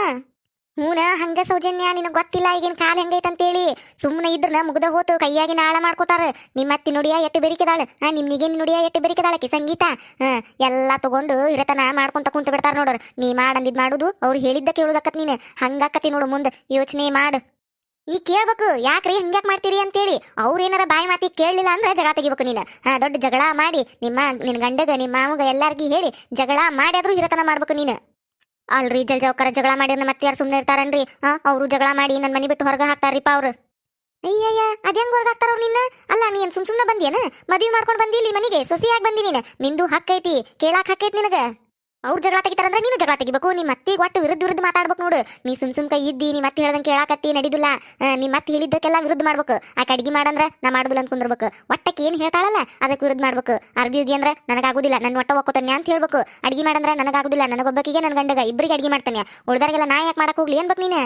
ಹೂನ ಹಂಗ ಸೌಜನ್ಯ ನಿನಗೆ ಗೊತ್ತಿಲ್ಲ ಈಗಿನ ಕಾಲ ಹೆಂಗೈತೆ ಅಂತೇಳಿ ಸುಮ್ಮನೆ ಇದ್ರನ ಮುಗ್ದ ಹೋತು ಕೈಯಾಗಿ ನಾಳ ಮಾಡ್ಕೋತಾರ. ನಿಮ್ಮ ಅತ್ತಿ ನುಡಿಯ ಎಟ್ಟು ಬೆರಿಕಿದಾಳೆ. ನಿಮ್ ನಿಮ್ಮ ನಿಗೇನ್ ನುಡಿಯ ಎಟ್ಟು ಬೆರಿಕಿದಾಳಕಿ ಸಂಗೀತ? ಹಾ, ಎಲ್ಲ ತಗೊಂಡು ಹಿರತನ ಮಾಡ್ಕೊಂತ ಕುಂತ ಬಿಡ್ತಾರ ನೋಡ್ರ. ನೀ ಮಾಡಂದಿದ್ ಮಾಡುದು ಅವ್ರು ಹೇಳಿದ್ದ ಕೇಳುದಕ್ಕತ್ ನೀನು. ಹಂಗಾಕತಿ ನೋಡು ಮುಂದೆ ಯೋಚನೆ ಮಾಡು. ನೀ ಕೇಳ್ಬೇಕು, ಯಾಕ್ರಿ ಹಂಗ್ಯಾಕ್ ಮಾಡ್ತೀರಿ ಅಂತೇಳಿ. ಅವ್ರೇನಾರ ಬಾಯಿ ಮಾತಿ ಕೇಳಲಿಲ್ಲ ಅಂದ್ರೆ ಜಗಳ ತೆಗಿಬೇಕು ನೀನು. ಹಾ, ದೊಡ್ಡ ಜಗಳ ಮಾಡಿ ನಿಮ್ಮ ನಿನ್ನ ಗಂಡಗ ನಿಮ್ಮ ಮಾವಗ ಎಲ್ಲಾರ್ಗಿ ಹೇಳಿ ಜಗಳ ಮಾಡಿ ಆದ್ರೂ ಹಿರತನ ಮಾಡ್ಬೇಕು ನೀನು. ಅಲ್ರಿ ಜಲ್ ಜವಕರ ಜಗಳ ಮಾಡಿ ಮತ್ತೆ ಯಾರು ಸುಮ್ಮನೆ ಇರ್ತಾರನ್ರಿ? ಹಾ, ಅವರು ಜಗಳ ಮಾಡಿ ನನ್ನ ಮನೆ ಬಿಟ್ಟು ಹೊರಗೆ ಹಾಕ್ತಾರ್ರಿಪ್ಪ ಅವ್ರು. ಅಯ್ಯಯ್ಯ ಅದ್ಯಾಂಗ ಹೊರಗೆ ಹಾಕ್ತಾರ ನಿನ್ನ? ಅಲ್ಲ ನೀನ್ ಸುಮ್ ಸುಮ್ಮನೆ ಬಂದಿಯನ? ಮದುವೆ ಮಾಡ್ಕೊಂಡು ಬಂದಿ ಇಲ್ಲಿ ಮನೆಗೆ? ಸೊಸಿಯಾಗಿ ಬಂದಿ ನೀನು? ನಿಂದು ಹಕ್ಕೈತಿ ಕೇಳಾಕ್ ಹಕ್ಕೈತಿ ನಿನಗ. ಅವ್ರು ಜಗಳ ತೆಗಿತಾರಂದ್ರೆ ನೀನು ಜಗಳ ತೆಗಿಬೇಕು. ನಿಮ್ಮ ಅತ್ತಿಗೆ ಒಟ್ಟು ವಿರುದ್ಧ ವಿರುದ್ಧ ಮಾತಾಡ್ಬೇಕು ನೋಡು. ನೀ ಸುಮ್ ಕೈ ಇದ್ದಿ ನಿಮ್ಮ ಮತ್ತೆ ಹೇಳ್ದಂಗೆ ಕೇಳಾಕತ್ತಿ, ನಡಿದಿಲ್ಲ. ನಿಮ್ಮ ಮತ್ತೆ ಹೇಳಿದ್ದಕ್ಕೆಲ್ಲ ವಿರುದ್ಧ ಮಾಡ್ಬೇಕು. ಆ ಕಡಿಗೆ ಮಾಡಂದ್ರೆ ನಾ ಮಾಡುದಿಲ್ಲ ಅಂತ ಕುಂದ್ರಬೇಕು. ಒಟ್ಟಕ್ಕೆ ಏನು ಹೇಳ್ತಾಳಲ್ಲ, ಅದಕ್ಕೆ ವಿರುದ್ಧ ಮಾಡ್ಬೇಕು. ಅರ್ಬಿ ಉಗಿ ಅಂದ್ರೆ ನನಗಾಗುದಿಲ್ಲ ನನ್ನ ಒಟ್ಟ ಒಕ್ಕೋತಾನೆ ಅಂತ ಹೇಳ್ಬೇಕು. ಅಡಿಗೆ ಮಾಡಂದ್ರೆ ನನಗಾಗುದಿಲ್ಲ, ನನಗೊಬ್ಬಕಿಗೆ ನನ್ನ ಗಂಡಗ ಇಬ್ಬರಿಗೆ ಅಡಿಗೆ ಮಾಡ್ತಾನೆ. ಉಳ್ದಾರಿಗೆಲ್ಲ ನಾ ಯಾಕೆ ಮಾಡಕ್ ಹೋಗ್ಲಿ ಅನ್ಬೇಕು ನೀನು?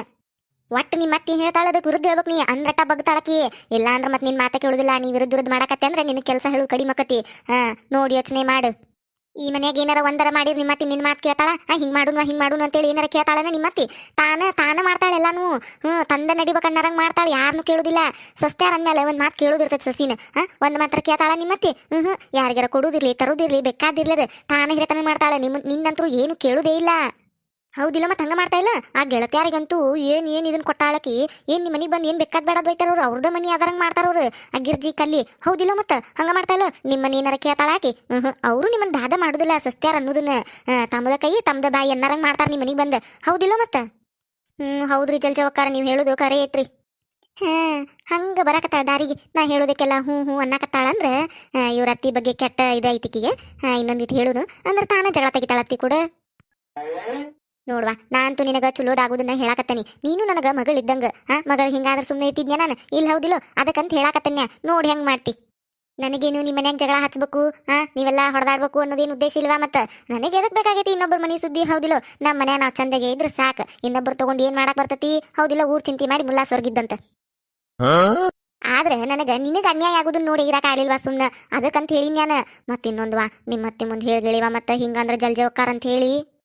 ಒಟ್ಟು ನಿಮ್ಮ ಮತ್ತೆ ಹೇಳ್ತಾಳ ಅದಕ್ಕೆ ವಿರುದ್ಧ ಹೇಳ್ಬೇಕು ನೀ. ಅಂದ್ರಟ ಬಗ್ತಾಳಕಿ. ಇಲ್ಲ ಅಂದ್ರೆ ಮತ್ತೆ ನಿನ್ನ ಮಾತ ಕೇಳುದಿಲ್ಲ, ನೀ ವಿರುದ್ಧ ವಿರುದ್ಧ ಮಾಡಕತ್ತೆ ಅಂದ್ರೆ ನಿನ್ನ ಕೆಲಸ ಹೇಳು ಕಡಿಮೆ ಹಾ ನೋಡಿ ಯೋಚನೆ ಮಾಡು. ಈ ಮನ್ಯಾಗ ಏನಾರ ಒಂದರ ಮಾಡಿರ್ ನಿಮ್ಮತ್ತಿ ನಿನ್ನ ಮಾತು ಕೇಳ್ತಾಳ? ಹಾ ಹಿಂಗ್ ಮಾಡುನು ಹಿಂಗ್ ಮಾಡುನು ಅಂತೇಳಿ ಏನಾರ ಕೇಳ್ತಾಳನ ನಿಮ್ಮತ್ತಿ? ತಾನ ತಾನ ಮಾಡ್ತಾಳೆ ಎಲ್ಲಾನು. ಹ್ಮ್ ತಂದ ನಡಿಬೇಕನ್ನರಂಗ್ ಮಾಡ್ತಾಳೆ ಯಾರನ್ನು ಕೇಳುದಿಲ್ಲ. ಸ್ವಸ್ತ್ಯಾರ ಅಂದ್ಮೇಲೆ ಒಂದ್ ಮಾತು ಕೇಳುದಿರ್ತೈತಿ ಸಸಿನ. ಹಾ ಒಂದ್ ಮಾತ್ರ ಕೇಳ್ತಾಳ ನಿಮ್ಮತ್ತಿ? ಹ್ಮ್ ಹ್ಮ್ ಯಾರಿಗಾರ ಕೊಡುದಿರ್ಲಿ, ತರುದಿರ್ಲಿ, ಬೇಕಾದಿರ್ಲದ. ತಾನ ಹಿರತನ ಮಾಡ್ತಾಳೆ ನಿಮ್ಮ ನಿನ್ನಂತರೂ ಏನು ಕೇಳುದೇ ಇಲ್ಲ. ಹೌದಿಲ್ಲ ಮತ್ತೆ ಹಂಗ ಮಾಡ್ತಾ ಇಲ್ಲ. ಆ ಗೆಳತಿಯಾರಿಗಂತೂ ಏನ್ ಏನ್ ಇದನ್ನ ಕೊಟ್ಟಾಳಕಿ? ಏನ್ ಮನಿಗೆ ಬಂದು ಏನ್ ಬೇಕಾದ್ ಬೇಡ ಬೈತಾರ ಅವ್ರು ಅವ್ರದ ಮನಿ ಆಧಾರಂಗ್ ಮಾಡ್ತಾರ ಅವ್ರು. ಆ ಗಿರ್ಜಿ ಕಲ್ಲಿ. ಹೌದಿಲ್ಲ ಮತ್ತ? ಹಂಗ ಮಾಡ್ತಾ ಇಲ್ಲ. ನಿಮ್ಮ ಮನಿ ಏನಾರ ಕೇಳ್ತಾಳ ಆಕಿ? ಅವರು ನಿಮ್ಮನ್ನ ದಾದ ಮಾಡುದಿಲ್ಲ ಸಸ್ತ್ಯಾರ ಅನ್ನೋದನ್ನ. ತಮ್ಮದ ಕೈ ತಮ್ಮದ ಬಾಯಿ ಎನ್ನಾರಂಗ್ ಮಾಡ್ತಾರ ನಿಮ್ಮ ಮನೆಗೆ ಬಂದ. ಹೌದಿಲ್ಲ ಮತ್ತ? ಹ್ಮ್, ಹೌದ್ರಿ ಚಲ್ ಜವಕಾರ ನೀವು ಹೇಳುದು ಕರೆ ಐತ್ರಿ. ಹಾ, ಹಂಗ ಬರಾಕತ್ತಾಳ ದಾರಿಗೆ. ನಾ ಹೇಳೋದಕ್ಕೆಲ್ಲ ಹ್ಞೂ ಹ್ಞೂ ಅನ್ನಕತ್ತಾಳ ಅಂದ್ರೆ ಇವ್ರ ಅತ್ತಿ ಬಗ್ಗೆ ಕೆಟ್ಟ ಇದೈತಿಕಿಗೆ ಇನ್ನೊಂದಿಟ್ಟು ಹೇಳುನು. ಅಂದ್ರೆ ತಾನ ಜಗಳ ತೆಗಿತಾಳ ಅತ್ತಿ ಕೂಡ. ನೋಡ್ವಾ ನಾನಂತೂ ನಿನಗ ಚಲೋದಾಗುದನ್ನ ಹೇಳಾಕತ್ತನಿ. ನೀನು ನನಗ ಮಗಳಿದ್ದಂಗ ಹಾ ಮಗಳು ಹಿಂಗಾದ್ರೆ ಸುಮ್ಮನೆ ಇರ್ತಿದ್ಯಾ ನಾನು? ಇಲ್ಲ ಹೌದಿಲ್ಲೋ ಅದಕ್ಕಂತ ಹೇಳಾಕತ್ತನ್ಯ? ನೋಡಿ ಹೆಂಗ್ ಮಾಡ್ತಿ. ನನಗೇನು ನಿಮ್ಮ ಮನ್ಯಾಗ ಜಗಳ ಹಚ್ಚಬೇಕು ಹಾ ನೀವೆಲ್ಲ ಹೊಡೆದಾಡ್ಬೇಕು ಅನ್ನೋದೇನು ಉದ್ದೇಶ ಇಲ್ವಾ ಮತ್ತೆ? ನನಗೆ ಎದಕ್ ಬೇಕಾಗೈತಿ ಇನ್ನೊಬ್ಬರ ಮನೆ ಸುದ್ದಿ ಹೌದಿಲ್ಲೋ? ನಮ್ಮ ಮನ್ಯಾಗ ನಾವು ಚಂದಗೆ ಇದ್ರೆ ಸಾಕು. ಇನ್ನೊಬ್ಬರು ತೊಗೊಂಡು ಏನ್ ಮಾಡಕ್ ಬರ್ತತಿ? ಹೌದಿಲ್ಲ ಊರ್ ಚಿಂತೆ ಮಾಡಿ ಮುಲ್ಲಾ ಸ್ವರ್ಗಿದ್ದಂತ ಆದ್ರೆ ನನಗ ನಿನಗ ಅನ್ಯಾಯ ಆಗುದನ್ನ ನೋಡಿ ಇರಾಕ ಆಗಲಿಲ್ವಾ ಸುಮ್ನ? ಅದಕ್ಕಂತ ಹೇಳಿ ನಾನು. ಮತ್ತಿನ್ನೊಂದ್ವಾ ನಿಮ್ಮ ಅತ್ತೆ ಮುಂದೆ ಹೇಳಿಳಿವಾ ಮತ್ತೆ ಹಿಂಗಂದ್ರ ಜಲ್ಜೆ ಅಂತ ಹೇಳಿ.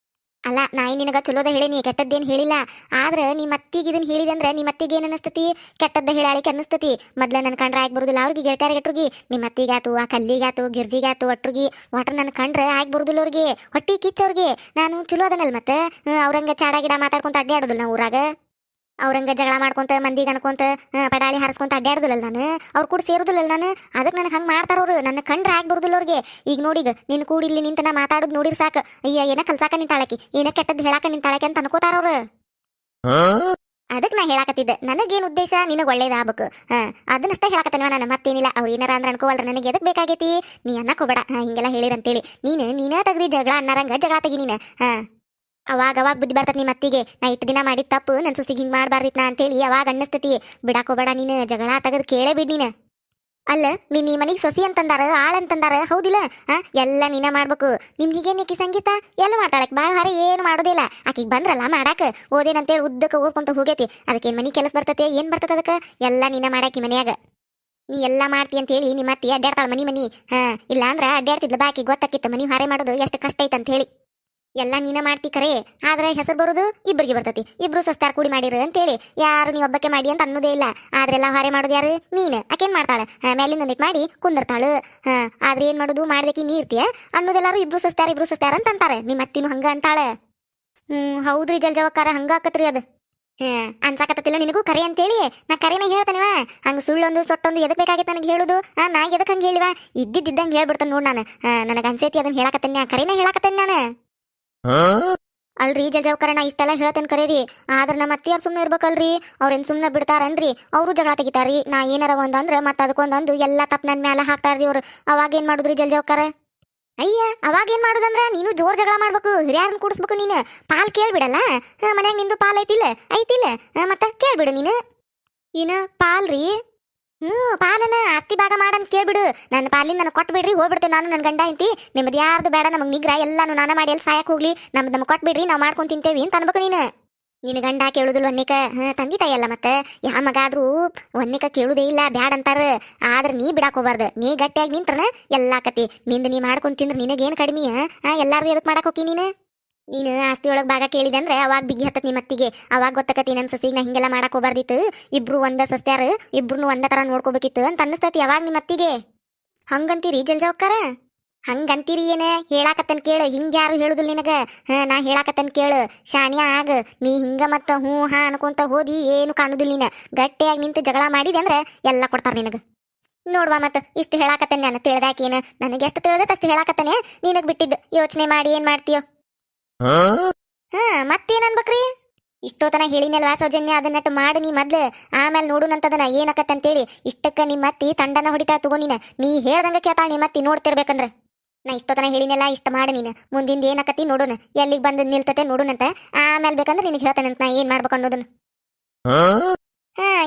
ಅಲ್ಲ, ನಾಯಿ ನಿನಗ ಚಲೋದ ಹೇಳಿನಿ ಕೆಟ್ಟದ್ದೇನು ಹೇಳಿಲ್ಲ. ಆದ್ರೆ ನಿಮ್ಮ ಅತ್ತಿಗೆ ಇದನ್ನ ಹೇಳಿದಂದ್ರೆ ನಿಮ್ಮ ಅತ್ತಿಗೆ ಏನು ಅನಸ್ತತಿ ಕೆಟ್ಟದ್ದ ಹೇಳಾಳಿಕೆ ಅನ್ನಿಸ್ತತಿ? ಮೊದ್ಲ ನನ್ನ ಕಂಡ್ರೆ ಆಗಿ ಬರುದಿಲ್ಲ ಅವ್ರಿಗೆ, ಗೆಳತಿಯಾರ ಗಟ್ರುಗಿ ನಿಮ್ಮ ಅತ್ತಿಗಾತು, ಆ ಕಲ್ಲಿಗಾತು, ಗಿರ್ಜಿಗಾತು, ಒಟ್ರುಗಿ ಒಟ್ರ ನನ್ನ ಕಂಡ್ರೆ ಆಗಿ ಬರುದಿಲ್ಲ ಅವ್ರಿಗೆ. ಹೊಟ್ಟಿ ಕಿಚ್ಚವ್ರಿಗೆ. ನಾನು ಚಲೋ ಅದನಲ್ ಮತ್ತೆ? ಅವ್ರಂಗೆ ಅವ್ರಂಗ ಚಾಡ ಗಿಡ ಮಾತಾಡ್ಕೊಂತ ಅಡ್ಡಾಡೋದಿಲ್ಲ ನಾವು ಊರಾಗ. ಅವ್ರಂಗ ಜಗಳ ಮಾಡ್ಕೊಂತ, ಮಂದಿಗೆ ಅನ್ಕೊಂತ ಪಡಾಳಿ ಹಾರಿಸ್ಕೊಂತ ಅಡ್ಡಾಡುದಿಲ್ಲ ನಾನು. ಅವ್ರು ಕೂಡ ಸೇರುದಿಲ್ಲ ನಾನು. ಅದಕ್ಕೆ ನನಗೆ ಹಂಗೆ ಮಾಡ್ತಾರವ್ರು ನನ್ನ ಕಂಡ್ರೆ ಆಗಿ ಬರುದಿಲ್ಲ ಅವ್ರಿಗೆ. ಈಗ ನೋಡಿಗ, ನಿನ್ ಕೂಡ ಇಲ್ಲಿ ನಿಂತ ನಾ ಮಾತಾಡೋದು ನೋಡಿರ್ ಸಾಕು. ಅಯ್ಯ, ಏನ ಕಲ್ಸಾಕ ನಿಂತಾಳಕಿ. ಏನ ಕೆಟ್ಟದ್ದು ಹೇಳಾಕ ನಿಂತಾಳಕಿ ಅಂತ ಅನ್ಕೋತಾರವ್ರು ಅದಕ್ಕೆ ನಾ ಹೇಳಾಕತ್ತಿದ್ದೆ. ನನಗೇನು ಉದ್ದೇಶ? ನಿನಗೆ ಒಳ್ಳೇದಾಗಬೇಕು ಹಾ, ಅದನ್ನಷ್ಟೇ ಹೇಳಾಕತ್ತೇನವ ನಾನು. ಮತ್ತೇನಿಲ್ಲ. ಅವ್ರು ಏನಾರ ಅಂದ್ರೆ ಅನ್ಕೋವಲ್ರ ನನಗೆ. ಎದಕ್ ಬೇಕಾಗೈತಿ? ನೀ ಅನ್ನಕ್ ಹೋಗ್ಬೇಡ. ಹಾ, ಹಿಂಗೆಲ್ಲ ಹೇಳಿರಂತೇಳಿ. ನೀನು, ನೀನೇ ತೆಗ್ದಿ ಜಗಳ ಅನ್ನರಂಗ ಜಗಳ ತೆಗಿ ನೀನು. ಹಾ. ಅವಾಗ ಅವಾಗ ಬುದ್ಧಿ ಬರ್ತದ ನಿಮ್ಮ ಅತ್ತಿಗೆ. ನಾ ಇಟ್ಟು ದಿನ ಮಾಡಿದ ತಪ್ಪು ನನ್ನ ಸುಸಿಗೆ ಹಿಂಗೆ ಮಾಡಬಾರ್ದಿತ್ತ ನಾ ಅಂತೇಳಿ ಅವಾಗ ಅನ್ನಿಸ್ತತಿ. ಬಿಡಾಕೋಬೇಡ ನೀನು, ಜಗಳ ತೆಗೆದು ಕೇಳೇ ಬಿಡ್ ನೀನು. ಅಲ್ಲ, ನೀನ್ ಈ ಮನೆಗೆ ಸೊಸಿ ಅಂತಂದಾರ, ಆಳ ಅಂತಂದಾರ, ಹೌದಿಲ್ಲ? ಹಾ ಎಲ್ಲ ನೀನ ಮಾಡ್ಬೇಕು. ಆಕಿ ಸಂಗೀತ? ಎಲ್ಲ ಮಾಡ್ತಾಳೆ ಬಾಳ ಹಾರ ಏನು ಮಾಡೋದಿಲ್ಲ ಆಕಿಗೆ ಬಂದ್ರಲ್ಲ ಮಾಡಾಕ? ಓದೇನಂತೇಳಿ ಉದ್ದಕ್ಕೆ ಓದ್ಕೊಂತ ಹೋಗೈತಿ. ಅದಕ್ಕೆ ಮನೆ ಮನಿ ಕೆಲಸ ಬರ್ತತೆ, ಏನು ಬರ್ತದ ಅದಕ್ಕೆ? ಎಲ್ಲ ನೀನ ಮಾಡಾಕಿ ಮನ್ಯಾಗ. ನೀ ಎಲ್ಲ ಮಾಡ್ತಿ ಅಂತ ಹೇಳಿ ನಿಮ್ಮ ಅತ್ತಿ ಅಡ್ಡಾಡ್ತಾಳ ಮನಿ ಮನಿ. ಹಾ ಇಲ್ಲ ಅಂದ್ರೆ ಅಡ್ಡಾಡ್ತಿದ್ಲ ಬಾಕಿ, ಗೊತ್ತಾಕಿತ್ತು ಮನಿ ಹಾರೆ ಮಾಡೋದು ಎಷ್ಟು ಕಷ್ಟ ಐತೆ ಅಂತ ಹೇಳಿ ಎಲ್ಲ ನೀನ ಮಾಡ್ತಿ ಕರೆ. ಆದ್ರೆ ಹೆಸರು ಬರೋದು ಇಬ್ಬರಿಗೆ ಬರ್ತತಿ. ಇಬ್ರು ಸಸ್ತಾರ ಕೂಡಿ ಮಾಡಿರು ಅಂತೇಳಿ. ಯಾರು ನೀ ಒಬ್ಬಕ್ಕೆ ಮಾಡಿ ಅಂತ ಅನ್ನೋದೇ ಇಲ್ಲ. ಆದ್ರೆಲ್ಲ ಹೊರೆ ಮಾಡೋದು ಯಾರು? ನೀನು. ಆಕೇನ್ ಮಾಡ್ತಾಳೆ? ಮೇಲಿಂದ ನಿಟ್ ಮಾಡಿ ಕುಂದಿರ್ತಾಳು. ಆದ್ರೆ ಏನ್ ಮಾಡೋದು? ಮಾಡ್ದಕ್ಕೆ ನೀ ಇರ್ತೀಯ? ಅನ್ನೋದೆಲ್ಲಾರು ಇಬ್ರು ಸಸ್ತಾರ ಇಬ್ರು ಸಸ್ತಾರ ಅಂತ ಅಂತಾರೆ. ನಿಮ್ಮ ಅತ್ತಿನೂ ಹಂಗ ಅಂತಾಳೆ. ಹ್ಮ್, ಹೌದ್ರಿ ಜಲ್ಜವಕ್ಕಾರ, ಹಂಗ ಆಕತ್ರಿ ಅದು. ಅನ್ಸಾಕತ್ತಿಲ್ಲ ನಿನಗೂ ಕರೆ ಅಂತೇಳಿ? ನಾ ಕರೆನೇ ಹೇಳ್ತಾನಿವ. ಹಂಗ ಸುಳ್ಳೊಂದು, ಸೊಟ್ಟೊಂದು ಎದಕ್ ಬೇಕಾಗಿತ್ತು ನನಗೆ ಹೇಳುದು? ನಾ ಎದಕ್ ಹಂಗ ಹೇಳಿವ? ಇದ್ದಿದ್ದಂಗೆ ಹೇಳ್ಬಿಡ್ತಾನೆ ನೋಡ್ ನಾನು. ನನಗೆ ಅನ್ಸೈತಿ ಅದನ್ನ ಹೇಳಾಕತ್ತೇನೆ ಕರೆನೇ ಹೇಳಾಕತ್ತೇನೆ ನಾನು. ಅಲ್ರಿ ಜಜವಕರಣ, ಇಷ್ಟೆಲ್ಲ ಹೇಳ್ತೇನೆ ಕರೀರಿ. ಆದ್ರೆ ನಮ್ಮ ಅತ್ತಿಯಾರು ಸುಮ್ಮನೆ ಇರ್ಬೇಕಲ್ರಿ. ಅವ್ರೇನ್ ಸುಮ್ಮನೆ ಬಿಡ್ತಾರನ್ರಿ? ಅವರು ಜಗಳ ತೆಗಿತಾರ್ರಿ. ನಾ ಏನಾರ ಒಂದಂದ್ರೆ ಮತ್ತೆ ಅದಕ್ಕೊಂದೊಂದು ಎಲ್ಲ ತಪ್ಪು ನನ್ನ ಮ್ಯಾಲ ಹಾಕ್ತಾರ್ರಿ ಅವ್ರು. ಅವಾಗ ಏನ್ ಮಾಡುದ್ರಿ ಜಲ್ಜವಕರ? ಅಯ್ಯ, ಅವಾಗ ಏನು ಮಾಡುದಂದ್ರ ನೀನು ಜೋರ್ ಜಗಳ ಮಾಡ್ಬೇಕು. ಹಿರಿಯರನ್ನ ಕೂಡಿಸ್ಬೇಕು ನೀನು. ಪಾಲ್ ಕೇಳ್ಬಿಡಲ್ಲ? ಮನ್ಯಾಗ ನಿಂದು ಪಾಲ್ ಐತಿಲ್ಲ? ಐತಿಲ್ಲ? ಮತ್ತೆ ಕೇಳ್ಬಿಡು ನೀನು. ಏನ, ಪಾಲ್ರಿ? ಹ್ಞೂ, ಪಾಲನ ಅತ್ತಿ ಭಾಗ ಮಾಡಂತ ಕೇಳ್ಬಿಡು. ನನ್ನ ಪಾಲಿನ ನನಗೆ ಕೊಟ್ಬಿಡ್ರಿ, ಹೋಗ್ಬಿಡ್ತೇನೆ ನಾನು ನನ್ನ ಗಂಡ ಐತಿ ನಿಮ್ದು ಯಾರ್ದು ಬೇಡ, ನಮಗೆ ನಿಗ್ರ ಎಲ್ಲಾನು ನಾನ ಮಾಡಿ ಎಲ್ಲಿ ಸಾಯಕ್ಕೆ ಹೋಗ್ಲಿ. ನಮ್ದು ನಮ್ಗೆ ಕೊಟ್ಬಿಡ್ರಿ, ನಾವು ಮಾಡ್ಕೊಂಡು ತಿಂತೇವಿ ಅಂತ ಅನ್ಬೇಕು ನೀನು. ನಿನ್ನ ಗಂಡ ಕೇಳುದಿಲ್ಲ ಒನ್ನಿಕ. ಹಾ ತಂದಿ ಅಲ್ಲ ಮತ್ತೆ. ಯಾ ಮಗ ಆದ್ರೂ ಒನ್ನಿಕ ಕೇಳುದೇ ಇಲ್ಲ, ಬ್ಯಾಡ ಅಂತಾರ. ಆದ್ರೆ ನೀ ಬಿಡಾಕ್ ಹೋಗ್ಬಾರ್ದು. ನೀ ಗಟ್ಟಿಯಾಗಿ ನಿಂತ್ರನ ಎಲ್ಲಾಕತಿ ನಿಂದ ನೀ ಮಾಡ್ಕೊಂಡ್ ತಿಂದ್ರೆ ನಿನಗೇನು ಕಡಿಮೆ, ಹಾಂ? ಎಲ್ಲಾರು ಎದಕ್ ಮಾಡಕ್ಕೆ ಹೋಗಿ ನೀನು? ನೀನು ಆಸ್ತಿ ಒಳಗೆ ಭಾಗ ಕೇಳಿದೆ ಅವಾಗ ಬಿಗಿ ಹತ್ತತ್ ನಿಮ್ಮ ಅತ್ತಿಗೆ. ಅವಾಗ ಗೊತ್ತಕತಿ ನನ್ನ ಸಸಿಗೆ ನಾ ಹಿಂಗೆಲ್ಲ ಮಾಡಕ್ ಹೋಗ್ಬಾರ್ದಿತ್ತು. ಇಬ್ರು ಒಂದ ಸಸ್ಯಾರ ಇಬ್ರು ಒಂದ ತರ ನೋಡ್ಕೋಬೇಕಿತ್ತು ಅಂತ ಅನ್ನಿಸ್ತತಿ ಯಾವಾಗ ನಿಮ್ಮ ಅತ್ತಿಗೆ. ಹಂಗಂತೀರಿ ಜಲ್ಜಾವಕ್ಕಾರ ಹಂಗಂತೀರಿ ಏನ? ಹೇಳಾಕತ್ತನ್ ಕೇಳು. ಹಿಂಗ ಯಾರು ಹೇಳುದಿಲ್ಲ ನಿನಗ? ಹಾ, ನಾ ಹೇಳಾಕತ್ತನ್ ಕೇಳು. ಶಾನ್ಯ ಆಗ, ನೀ ಹಿಂಗ ಮತ್ತ ಹ್ಞೂ, ಹಾ ಅನ್ಕೊಂತ ಹೋದಿ, ಏನು ಕಾಣುದಿಲ್ಲ ನೀನ. ಗಟ್ಟಿಯಾಗಿ ನಿಂತು ಜಗಳ ಮಾಡಿದೆ ಅಂದ್ರೆ ಎಲ್ಲ ಕೊಡ್ತಾರ ನಿನಗ. ನೋಡ್ವಾ ಮತ್ತು, ಇಷ್ಟು ಹೇಳಾಕತ್ತೇನೆ ನಾನು. ತಿಳಿದಾಕೇನು ನನಗೆ ಎಷ್ಟು ತಿಳಿದೈತೆ ಅಷ್ಟು ಹೇಳಾಕತ್ತೇನೆ. ನಿನಗೆ ಬಿಟ್ಟಿದ್ದು. ಯೋಚನೆ ಮಾಡಿ ಏನು ಮಾಡ್ತೀಯೋ? ಹಾ ಮತ್ತೇನ್ ಅನ್ಬೇಕ್ರಿ? ಇಷ್ಟೋತನ ಹೇಳಿನಲ್ವಾ ಸೌಜನ್ಯ ಅದನ್ನಟ್ಟು ಮಾಡಿ ನೀ ಮೊದ್ಲು. ಆಮೇಲೆ ನೋಡುನಂತದನ ಏನಕತ್ತಂತೇಳಿ. ಇಷ್ಟಕ್ಕ ನಿಮ್ಮ ಅತ್ತಿ ತಂಡನ ಹೊಡಿತಾ ತಗೋ ನೀನ. ನೀ ಹೇಳ್ದಂಗ ಕೇಳ್ತಾಳ ನಿಮ್ಮ ಅತ್ತಿ ನೋಡ್ತಿರ್ಬೇಕಂದ್ರ. ನಾ ಇಷ್ಟೋತನ ಹೇಳಿನಲ್ಲ ಇಷ್ಟ ಮಾಡಿ ನೀನು. ಮುಂದಿಂದ ಏನಕತ್ತಿ ನೋಡೋಣ ಎಲ್ಲಿಗೆ ಬಂದು ನಿಲ್ತತೆ ನೋಡುನಂತ. ಆಮೇಲೆ ಬೇಕಂದ್ರೆ ನಿನಗೆ ಹೇಳ್ತಾನಂತ ನಾ ಏನ್ ಮಾಡ್ಬೇಕು ಅನ್ನೋದನ್ನ. ಹಾ?